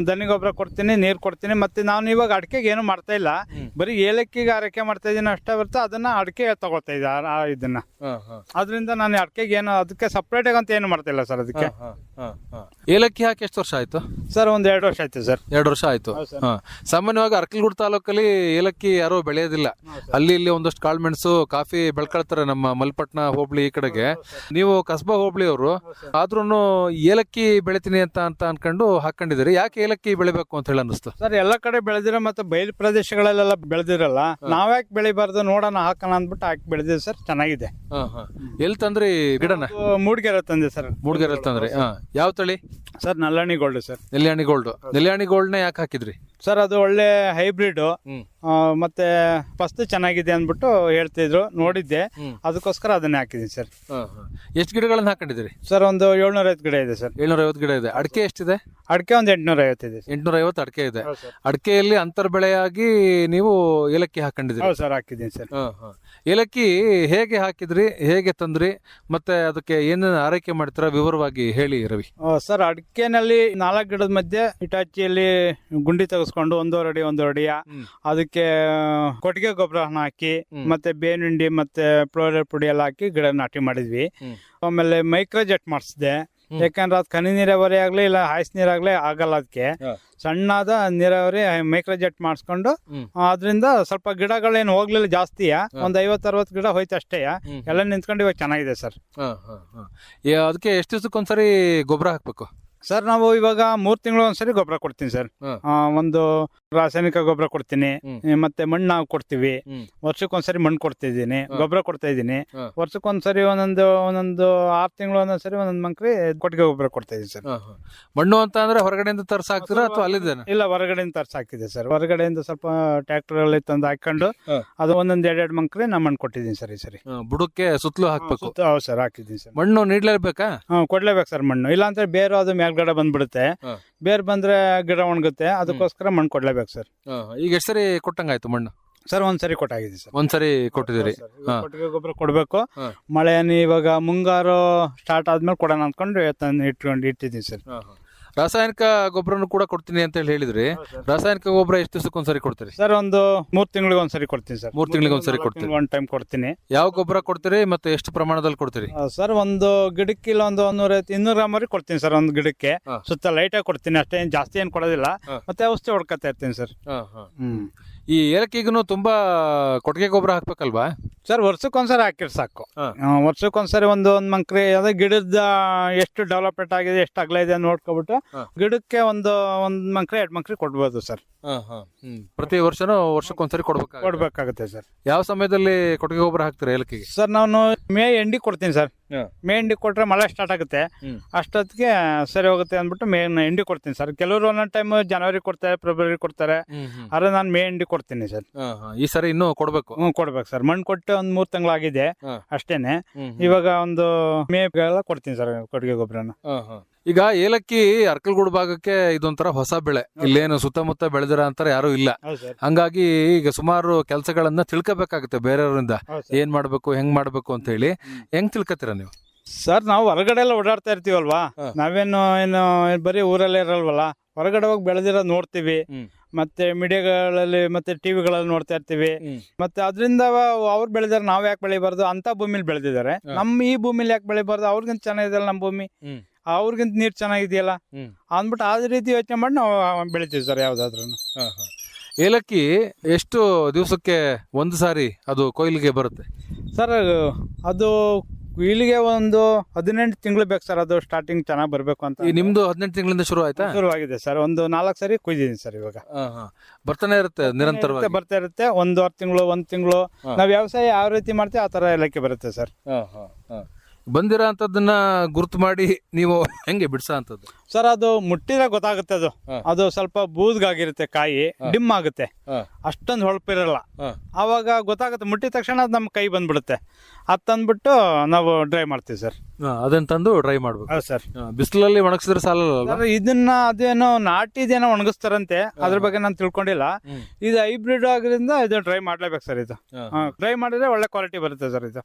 ದನಿ ಗೊಬ್ಬರ ಕೊಡ್ತೀನಿ ನೀರ್ ಕೊಡ್ತೀನಿ ಮತ್ತೆ ನಾನು ಇವಾಗ ಅಡಿಕೆಗೆ ಏನು ಮಾಡ್ತಾ ಇಲ್ಲ. ಬರೀ ಏಲಕ್ಕಿಗೆ ಆರೈಕೆ ಮಾಡ್ತಾ ಇದ್ದೀನಿ ಅಷ್ಟೇ ಬರ್ತ ಅದನ್ನ ಅಡಿಕೆ ತಗೊಳ್ತಾ ಇದ್ದೆ ಆ- ಆ ಇದನ್ನ. ಅದರಿಂದ ನಾನು ಅಡಿಕೆಗೆ ಏನು ಅದಕ್ಕೆ ಸಪ್ರೇಟ್ ಅಂತ ಏನು ಮಾಡ್ತಾ ಇಲ್ಲ ಸರ್ ಅದಕ್ಕೆ. ಏಲಕ್ಕಿ ಹಾಕಿ ಎಷ್ಟು ವರ್ಷ ಆಯ್ತು ಸರ್ ಒಂದ್ ಎರಡು ವರ್ಷ ಆಯ್ತು ಸರ್ ಎರಡು ವರ್ಷ ಆಯ್ತು. ಹಾ. ಸಾಮಾನ್ಯವಾಗಿ ಅರ್ಕಲ್ಗುಡ್ ತಾಲೂಕಲ್ಲಿ ಏಲಕ್ಕಿ ಯಾರು ಬೆಳೆಯೋದಿಲ್ಲ. ಅಲ್ಲಿ ಇಲ್ಲಿ ಒಂದಷ್ಟು ಕಾಳುಮೆಣಸು ಕಾಫಿ ಬೆಳ್ಕೊಳ್ತಾರೆ ನಮ್ಮ ಮಲ್ಪಟ್ನ ಹೋಬಳಿ ಈ ಕಡೆಗೆ. ನೀವು ಕಸ್ಬಾ ಹೋಬಳಿಯವರು ಆದ್ರೂ ಏಲಕ್ಕಿ ಬೆಳಿತೀನಿ ಅಂತ ಅಂತ ಅನ್ಕೊಂಡು ಹಾಕೊಂಡಿದ್ದೀರಿ ಯಾಕೆ ಏಲಕ್ಕಿ ಬೆಳಿಬೇಕು ಅಂತ ಹೇಳಿ ಅನ್ನಿಸ್ತು? ಸರ್ ಎಲ್ಲ ಕಡೆ ಬೆಳೆದಿರ ಮತ್ತೆ ಬಯಲು ಪ್ರದೇಶಗಳಲ್ಲೆಲ್ಲ ಬೆಳೆದಿರಲ್ಲ ನಾವ್ಯಾಕೆ ಬೆಳಿಬಾರ್ದು ನೋಡೋಣ ಹಾಕೋಣ ಅಂದ್ಬಿಟ್ಟು ಹಾಕಿ ಬೆಳೆದಿದೆ ಸರ್ ಚೆನ್ನಾಗಿದೆ. ಹಾ, ಹಾ. ಎಲ್ಲಿ ತಂದ್ರಿ ಗಿಡನ? ಮೂಡ್ಗೆರೆ ತಂದೆ ಸರ್. ಮೂಡ್ಗೆರೆ ತಂದ್ರಿ ಹಾ. ಯಾವ ತಳಿ? Sir ನಲ್ಲಾಣಿ gold sir. ನೆಲ್ಯಾಣಿ ಗೋಲ್ಡ್. ನೆಲ್ಯಾಣಿ ಗೋಲ್ಡ್ನ ಯಾಕೆ ಹಾಕಿದ್ರಿ? ಸರ್ ಅದು ಒಳ್ಳೆ ಹೈಬ್ರಿಡ್. ಮತ್ತೆ ಫಸ್ಟ್ ಚೆನ್ನಾಗಿದೆ ಅಂದ್ಬಿಟ್ಟು ಹೇಳ್ತಿದ್ರು ನೋಡಿದ್ದೆ. ಅದಕ್ಕೋಸ್ಕರ ಅದನ್ನೇ ಹಾಕಿದ್ದೀನಿ ಸರ್. ಎಷ್ಟು ಗಿಡಗಳನ್ನ ಹಾಕೊಂಡಿದ್ರಿ ಸರ್ ಒಂದು ಏಳ್ನೂರ ಐವತ್ತು ಗಿಡ ಇದೆ ಸರ್. ಏಳ್ನೂರ ಐವತ್ತು ಗಿಡ ಇದೆ. ಅಡಿಕೆ ಎಷ್ಟಿದೆ? ಅಡಿಕೆ ಒಂದು ಎಂಟುನೂರ ಐವತ್ತು ಇದೆ ಎಂಟ್ನೂರ ಐವತ್ತು ಅಡಿಕೆ ಇದೆ. ಅಡಿಕೆಯಲ್ಲಿ ಅಂತರ್ ಬೆಳೆಯಾಗಿ ನೀವು ಏಲಕ್ಕಿ ಹಾಕೊಂಡಿದ್ರಿ ಹೌದು ಸರ್ ಹಾಕಿದ್ದೀನಿ ಸರ್. ಏಲಕ್ಕಿ ಹೇಗೆ ಹಾಕಿದ್ರಿ? ಹೇಗೆ ತಂದ್ರಿ? ಮತ್ತೆ ಅದಕ್ಕೆ ಏನೇನು ಆರೈಕೆ ಮಾಡ್ತೀರಾ? ವಿವರವಾಗಿ ಹೇಳಿ ರವಿ. ಸರ್ ಅಡಿಕೆನಲ್ಲಿ ನಾಲ್ಕು ಗಿಡದ ಮಧ್ಯೆ ಇಟಾಚಿಯಲ್ಲಿ ಗುಂಡಿ ತೆಗೆಸ್ಕೊಂಡು ಒಂದೂವರೆ ಅಡಿ ಒಂದೂವರೆ ಅಡಿಯ ಹ್ಮ್. ಅದಕ್ಕೆ ಕೊಟ್ಟಿಗೆ ಗೊಬ್ಬರ ಹಾಕಿ. ಮತ್ತೆ ಬೇನುಂಡಿ ಮತ್ತೆ ಫ್ಲೋರೈಡ್ ಪುಡಿ ಎಲ್ಲ ಹಾಕಿ ಗಿಡ ನಾಟಿ ಮಾಡಿದ್ವಿ. ಆಮೇಲೆ ಮೈಕ್ರೋ ಜೆಟ್ ಮಾಡಿಸಿದೆ ಯಾಕಂದ್ರೆ ಅದು ಕನಿ ನೀರಾವರಿ ಆಗ್ಲಿ ಇಲ್ಲ ಹಾಯ್ಸ್ ನೀರಾಗ್ಲಿ ಆಗಲ್ಲ ಅದಕ್ಕೆ ಸಣ್ಣದ ನೀರಾವರಿ ಮೈಕ್ರೋ ಜೆಟ್ ಮಾಡಿಸ್ಕೊಂಡು. ಅದರಿಂದ ಸ್ವಲ್ಪ ಗಿಡಗಳೇನು ಹೋಗ್ಲಿಲ್ಲ ಜಾಸ್ತಿಯ ಒಂದ್ ಐವತ್ ಅರವತ್ ಗಿಡ ಹೋಯ್ತು ಅಷ್ಟೇ. ಎಲ್ಲ ನಿಂತ್ಕೊಂಡು ಇವಾಗ ಚೆನ್ನಾಗಿದೆ ಸರ್. ಅದಕ್ಕೆ ಎಷ್ಟು ದಿವಸಕ್ಕೊಂದ್ಸರಿ ಗೊಬ್ಬರ ಹಾಕ್ಬೇಕು? ಸರ್ ನಾವು ಇವಾಗ ಮೂರ್ ತಿಂಗಳು ಒಂದ್ಸರಿ ಗೊಬ್ಬರ ಕೊಡ್ತೀನಿ ಸರ್ ಹಾ. ಆ, ಒಂದು ರಾಸಾಯನಿಕ ಗೊಬ್ಬರ ಕೊಡ್ತೀನಿ ಹ್ಮ್. ಮತ್ತೆ ಮಣ್ಣು ಕೊಡ್ತೀವಿ ಹ್ಮ್. ವರ್ಷಕ್ಕೊಂದ್ಸರಿ ಮಣ್ಣು ಕೊಡ್ತಾ ಇದ್ದೀನಿ ಹಾ. ಗೊಬ್ಬರ ಕೊಡ್ತಾ ಇದ್ದೀನಿ ಹಾ. ವರ್ಷಕ್ಕೊಂದ್ಸರಿ ಒಂದೊಂದು ಒಂದೊಂದು ಆರು ತಿಂಗಳು ಒಂದೊಂದ್ಸರಿ ಒಂದೊಂದು ಮಂಕ್ರಿ ಕೊಟ್ಟಿಗೆ ಗೊಬ್ಬರ ಕೊಡ್ತಾ ಇದ್ದೀನಿ ಸರ್. ಮಣ್ಣು ಅಂತ ಅಂದ್ರೆ ಹೊರಗಡೆಯಿಂದ ತರ್ಸ ಹಾಕ್ತೀರಾ ಅಥವಾ ಅಲ್ಲಿದ್ದೇನೆ ಇಲ್ಲ ಹೊರಗಡೆಯಿಂದ ತರ್ಸಿ ಹಾಕಿದೆ ಸರ್ ಹೊರಗಡೆಯಿಂದ ಸ್ವಲ್ಪ ಟ್ರ್ಯಾಕ್ಟರ್ ಅಲ್ಲಿ ತಂದು ಹಾಕೊಂಡು ಹಾ. ಅದು ಒಂದೊಂದ್ ಎರಡೆರಡು ಮಂಕ್ರಿ ನಾ ಮಣ್ಣು ಕೊಟ್ಟಿದ್ದೀನಿ ಸರ್ ಈ ಸರಿ ಬುಡಕ್ಕೆ ಸುತ್ತಲೂ ಹಾಕ್ಬೇಕು ಹೌದು ಸರ್ ಹಾಕಿದ್ದೀನಿ ಸರ್ ಮಣ್ಣು ನೀಡ್ಲೇಬೇಕಾ ಹ್ಮ್ ಕೊಡ್ಲೇಬೇಕು ಸರ್ ಮಣ್ಣು ಇಲ್ಲಾಂದ್ರೆ ಬೇರೆ ಅದು ಮೇಲ್ಗಡೆ ಬಂದ್ಬಿಡುತ್ತೆ. ಬೇರೆ ಬೇರ್ ಬಂದ್ರೆ ಗಿಡ ಒಣಗುತ್ತೆ. ಅದಕ್ಕೋಸ್ಕರ ಮಣ್ಣು ಕೊಡ್ಲೇಬೇಕು ಸರ್. ಹಾ. ಈಗ ಎಷ್ಟು ಸರಿ ಕೊಟ್ಟಂಗಾಯ್ತು ಮಣ್ಣು? ಸರ್ ಒಂದ್ಸರಿ ಕೊಟ್ಟಾಗಿದೆ ಸರ್. ಒಂದ್ಸರಿ ಕೊಟ್ಟಿದ್ದೀರಿ. ಸರ್. ಹಾ. ಕೊಟ್ಟಿಗೆ ಗೊಬ್ಬರ ಕೊಡಬೇಕು. ಹಾ. ಮಳೆ ಇವಾಗ ಮುಂಗಾರು ಸ್ಟಾರ್ಟ್ ಆದ್ಮೇಲೆ ಕೊಡೋಣ ಅಂದ್ಕೊಂಡು ತಂದು ಇಟ್ಕೊಂಡು ಇಟ್ಟಿದ್ದೀನಿ ಸರ್. ರಾಸಾಯನಿಕ ಗೊಬ್ಬರನು ಕೂಡ ಕೊಡ್ತೀನಿ ಅಂತ ಹೇಳಿ ಹೇಳಿದ್ರಿ. ರಾಸಾಯನಿಕ ಗೊಬ್ಬರ ಎಷ್ಟು ದಿವಸಕ್ಕೊಂದ್ಸರಿ ಕೊಡ್ತೀರಿ? ಸರ್ ಒಂದು ಮೂರ್ ತಿಂಗಳಿಗೆ ಒಂದ್ಸರಿ ಕೊಡ್ತೀನಿ ಸರ್. ಮೂರ್ ತಿಂಗಳಿಗೆ ಒಂದ್ಸರಿ ಕೊಡ್ತೀನಿ ಒನ್ ಟೈಮ್ ಕೊಡ್ತೀನಿ. ಯಾವ ಗೊಬ್ಬರ ಕೊಡ್ತೀರಿ ಮತ್ತೆ ಎಷ್ಟು ಪ್ರಮಾಣದಲ್ಲಿ ಕೊಡ್ತೀರಿ? ಆ, ಸರ್ ಒಂದು ಗಿಡಕ್ಕೆ ಇಲ್ಲ ಒಂದು ಒಂದೂರ ಇನ್ನೂರ ಗ್ರಾಮ್ ವರೆಗೆ ಕೊಡ್ತೀನಿ ಸರ್ ಒಂದು ಗಿಡಕ್ಕೆ. ಸುತ್ತ ಸುತ್ತ ಆಗಿ ಕೊಡ್ತೀನಿ ಅಷ್ಟೇ ಏನ್ ಜಾಸ್ತಿ ಏನು ಕೊಡೋದಿಲ್ಲ. ಹಾ. ಮತ್ತೆ ಔಷಧಿ ಹೊಡ್ಕೊತಾ ಇರ್ತೀನಿ ಸರ್. ಹ್ಮ್. ಈ ಏಲಕ್ಕಿಗೂ ತುಂಬಾ ಕೊಟ್ಟಿಗೆ ಗೊಬ್ಬರ ಹಾಕ್ಬೇಕಲ್ವಾ? ಸರ್ ವರ್ಷಕ್ಕೊಂದ್ಸರಿ ಹಾಕಿರ್ ಸಾಕು. ಹಾ. ಆ, ವರ್ಷಕ್ಕೊಂದ್ಸರಿ ಒಂದು ಒಂದು ಮಂಕ್ರಿ ಅದೇ ಗಿಡದ ಎಷ್ಟು ಡೆವಲಪ್ಮೆಂಟ್ ಆಗಿದೆ ಎಷ್ಟು ಅಗಲ ಇದೆ ಅಂತ ನೋಡ್ಕೊಬಿಟ್ಟು ಹಾ. ಗಿಡಕ್ಕೆ ಒಂದು ಒಂದು ಮಂಕ್ರಿ ಎರಡು ಮಂಕ್ರಿ ಕೊಡ್ಬೋದು ಸರ್. ಪ್ರತಿ ವರ್ಷನೂ ವರ್ಷಕ್ಕೊಂದ್ಸರಿ ಕೊಡ್ಬೇಕು ಕೊಡ್ಬೇಕಾಗುತ್ತೆ ಸರ್. ಯಾವ ಸಮಯದಲ್ಲಿ ಕೊಟ್ಟಿಗೆ ಗೊಬ್ಬರ ಹಾಕ್ತೀರಾ ಏಲಕ್ಕಿಗೆ? ಸರ್ ನಾನು ಮೇ ಎಂಡಿ ಕೊಡ್ತೀನಿ ಸರ್. ಹಾ. ಮೇ ಎಂಡಿ ಕೊಟ್ರೆ ಮಳೆ ಸ್ಟಾರ್ಟ್ ಆಗುತ್ತೆ. ಅಷ್ಟೊತ್ತಿಗೆ ಸರಿ ಹೋಗುತ್ತೆ ಅಂದ್ಬಿಟ್ಟು ಮೇ ಹಿಂಡಿ ಕೊಡ್ತೀನಿ ಸರ್. ಕೆಲವರು ಒಂದೊಂದು ಟೈಮ್ ಜನವರಿ ಕೊಡ್ತಾರೆ ಫೆಬ್ರವರಿ ಕೊಡ್ತಾರೆ. ಆದ್ರೆ ನಾನು ಮೇ ಹಿಂಡಿ ಕೊಡ್ತೀನಿ ಸರ್. ಈ ಸರಿ ಇನ್ನೂ ಕೊಡ್ಬೇಕು. ಹ್ಞೂ ಕೊಡ್ಬೇಕು ಸರ್. ಮಣ್ಣು ಕೊಟ್ಟು ಒಂದ್ ಮೂರ್ ತಿಂಗಳಾಗಿದೆ. ಅಷ್ಟೇನೆ. ಇವಾಗ ಒಂದು ಮೇ ಕೊಡ್ತೀನಿ ಸರ್ ಕೊಟ್ಟಿಗೆ ಗೊಬ್ಬರನ. ಈಗ ಏಲಕ್ಕಿ ಅರ್ಕಲ್ಗೂಡ್ ಭಾಗಕ್ಕೆ ಇದೊಂಥರ ಹೊಸ ಬೆಳೆ. ಇಲ್ಲೇನು ಸುತ್ತಮುತ್ತ ಬೆಳೆದಿರ ಅಂತಾರೆ ಯಾರು ಇಲ್ಲ. ಹಂಗಾಗಿ ಈಗ ಸುಮಾರು ಕೆಲಸಗಳನ್ನ ತಿಳ್ಕೊಬೇಕಾಗುತ್ತೆ ಬೇರೆಯವರಿಂದ. ಏನ್ ಮಾಡ್ಬೇಕು ಹೆಂಗ್ ಮಾಡ್ಬೇಕು ಅಂತ ಹೇಳಿ. ಹೆಂಗ್ ತಿಳ್ಕೊತೀರ ನೀವು? ಸರ್ ನಾವು ಹೊರಗಡೆ ಎಲ್ಲ ಓಡಾಡ್ತಾ ಇರ್ತೀವಲ್ವಾ. ನಾವೇನು ಏನು ಬರೀ ಊರಲ್ಲೇ ಇರಲ್ವಲ್ಲ? ಹೊರಗಡೆ ಹೋಗಿ ಬೆಳೆದಿರೋದು ನೋಡ್ತೀವಿ. ಮತ್ತೆ ಮೀಡಿಯಾಗಳಲ್ಲಿ ಮತ್ತೆ ಟಿವಿಗಳಲ್ಲಿ ನೋಡ್ತಾ ಇರ್ತೀವಿ. ಮತ್ತೆ ಅದರಿಂದ ಅವ್ರು ಬೆಳೆದಾರೆ ನಾವ್ ಯಾಕೆ ಬೆಳಿಬಾರ್ದು? ಅಂತ ಭೂಮಿಲಿ ಬೆಳೆದಿದ್ದಾರೆ. ನಮ್ಮ ಈ ಭೂಮಿಲಿ ಯಾಕೆ ಬೆಳಿಬಾರ್ದು? ಅವ್ರಿಗಿಂತ ಚೆನ್ನಾಗಿದೆಯಲ್ಲ ನಮ್ಮ ಭೂಮಿ. ಅವ್ರಿಗಿಂತ ನೀರು ಚೆನ್ನಾಗಿದೆಯಲ್ಲ. ಅಂದ್ಬಿಟ್ಟು ಆ ರೀತಿ ಯೋಚನೆ ಮಾಡಿ ನಾವು ಬೆಳಿತೀವಿ ಸರ್ ಯಾವ್ದಾದ್ರು ಏಲಕ್ಕಿ ಎಷ್ಟು ದಿವಸಕ್ಕೆ ಒಂದು ಸಾರಿ ಅದು ಕೊಯ್ಲಿಗೆ ಬರುತ್ತೆ? ಸರ್ ಅದು ಇಲ್ಲಿಗೆ ಒಂದು ಹದಿನೆಂಟು ತಿಂಗಳು ಬೇಕು ಸರ್ ಅದು ಸ್ಟಾರ್ಟಿಂಗ್ ಚೆನ್ನಾಗಿ ಬರಬೇಕು ಅಂತ. ಈ ನಿಮ್ದು ಹದಿನೆಂಟು ತಿಂಗಳಿಂದ ಶುರು ಆಯ್ತಾ? ಶುರುವಾಗಿದೆ ಸರ್ ಒಂದು ನಾಲ್ಕು ಸಾರಿ ಕುಯ್ದಿದ್ದೀನಿ ಸರ್ ಇವಾಗ. ಹಾ, ಹಾ. ಬರ್ತಾನೆ ಇರುತ್ತೆ ನಿರಂತರವಾಗಿ? ಬರ್ತಾ ಇರುತ್ತೆ. ಒಂದೂವರೆ ತಿಂಗಳು ಒಂದು ತಿಂಗಳು. ನಾವು ವ್ಯವಸಾಯ ಯಾವ ರೀತಿ ಮಾಡ್ತೀವಿ ಆ ಥರ ಏಲಕ್ಕಿ ಬರುತ್ತೆ ಸರ್. ಬಂದಿರೋ ಅಂತದನ್ನ ಗುರುತು ಮಾಡಿ ನೀವು ಹೆಂಗೆ ಬಿಡ್ಸೋ ಅಂತದ್ದು ಸರ್ ಅದು ಮುಟ್ಟಿದ್ರೆ ಗೊತ್ತಾಗುತ್ತೆ ಅದು. ಅದು ಸ್ವಲ್ಪ ಬೂದ್ಗಾಗಿರುತ್ತೆ ಕಾಯಿ ಡಿಮ್ ಆಗುತ್ತೆ. ಅಷ್ಟೊಂದು ಹೊಳಪಿರಲ್ಲ. ಆವಾಗ ಅವಾಗ ಗೊತ್ತಾಗುತ್ತೆ ಮುಟ್ಟಿದ ತಕ್ಷಣ ಅದು ನಮ್ಮ ಕೈ ಬಂದ್ಬಿಡುತ್ತೆ. ಅದು ತಂದ್ಬಿಟ್ಟು ನಾವು ಡ್ರೈ ಮಾಡ್ತೀವಿ ಸರ್. ಅದನ್ನ ತಂದು ಡ್ರೈ ಮಾಡ್ಬೇಕು. ಹೌದು ಸರ್. ಬಿಸಿಲಲ್ಲಿ ಒಣಗಿಸಿದ್ರೆ ಸಾಲಲ್ಲ ಸರ್ ಇದನ್ನ ಅದೇನೋ ನಾಟಿದೇನೋ ಒಣಗಿಸ್ತಾರಂತೆ ಅದ್ರ ಬಗ್ಗೆ ನಾನು ತಿಳ್ಕೊಂಡಿಲ್ಲ. ಇದು ಹೈಬ್ರಿಡ್ ಆಗಿರೋದ್ರಿಂದ ಇದು ಡ್ರೈ ಮಾಡ್ಲೇಬೇಕು ಸರ್ ಇದು. ಡ್ರೈ ಮಾಡಿದ್ರೆ ಒಳ್ಳೆ ಕ್ವಾಲಿಟಿ ಬರುತ್ತೆ ಸರ್ ಇದು.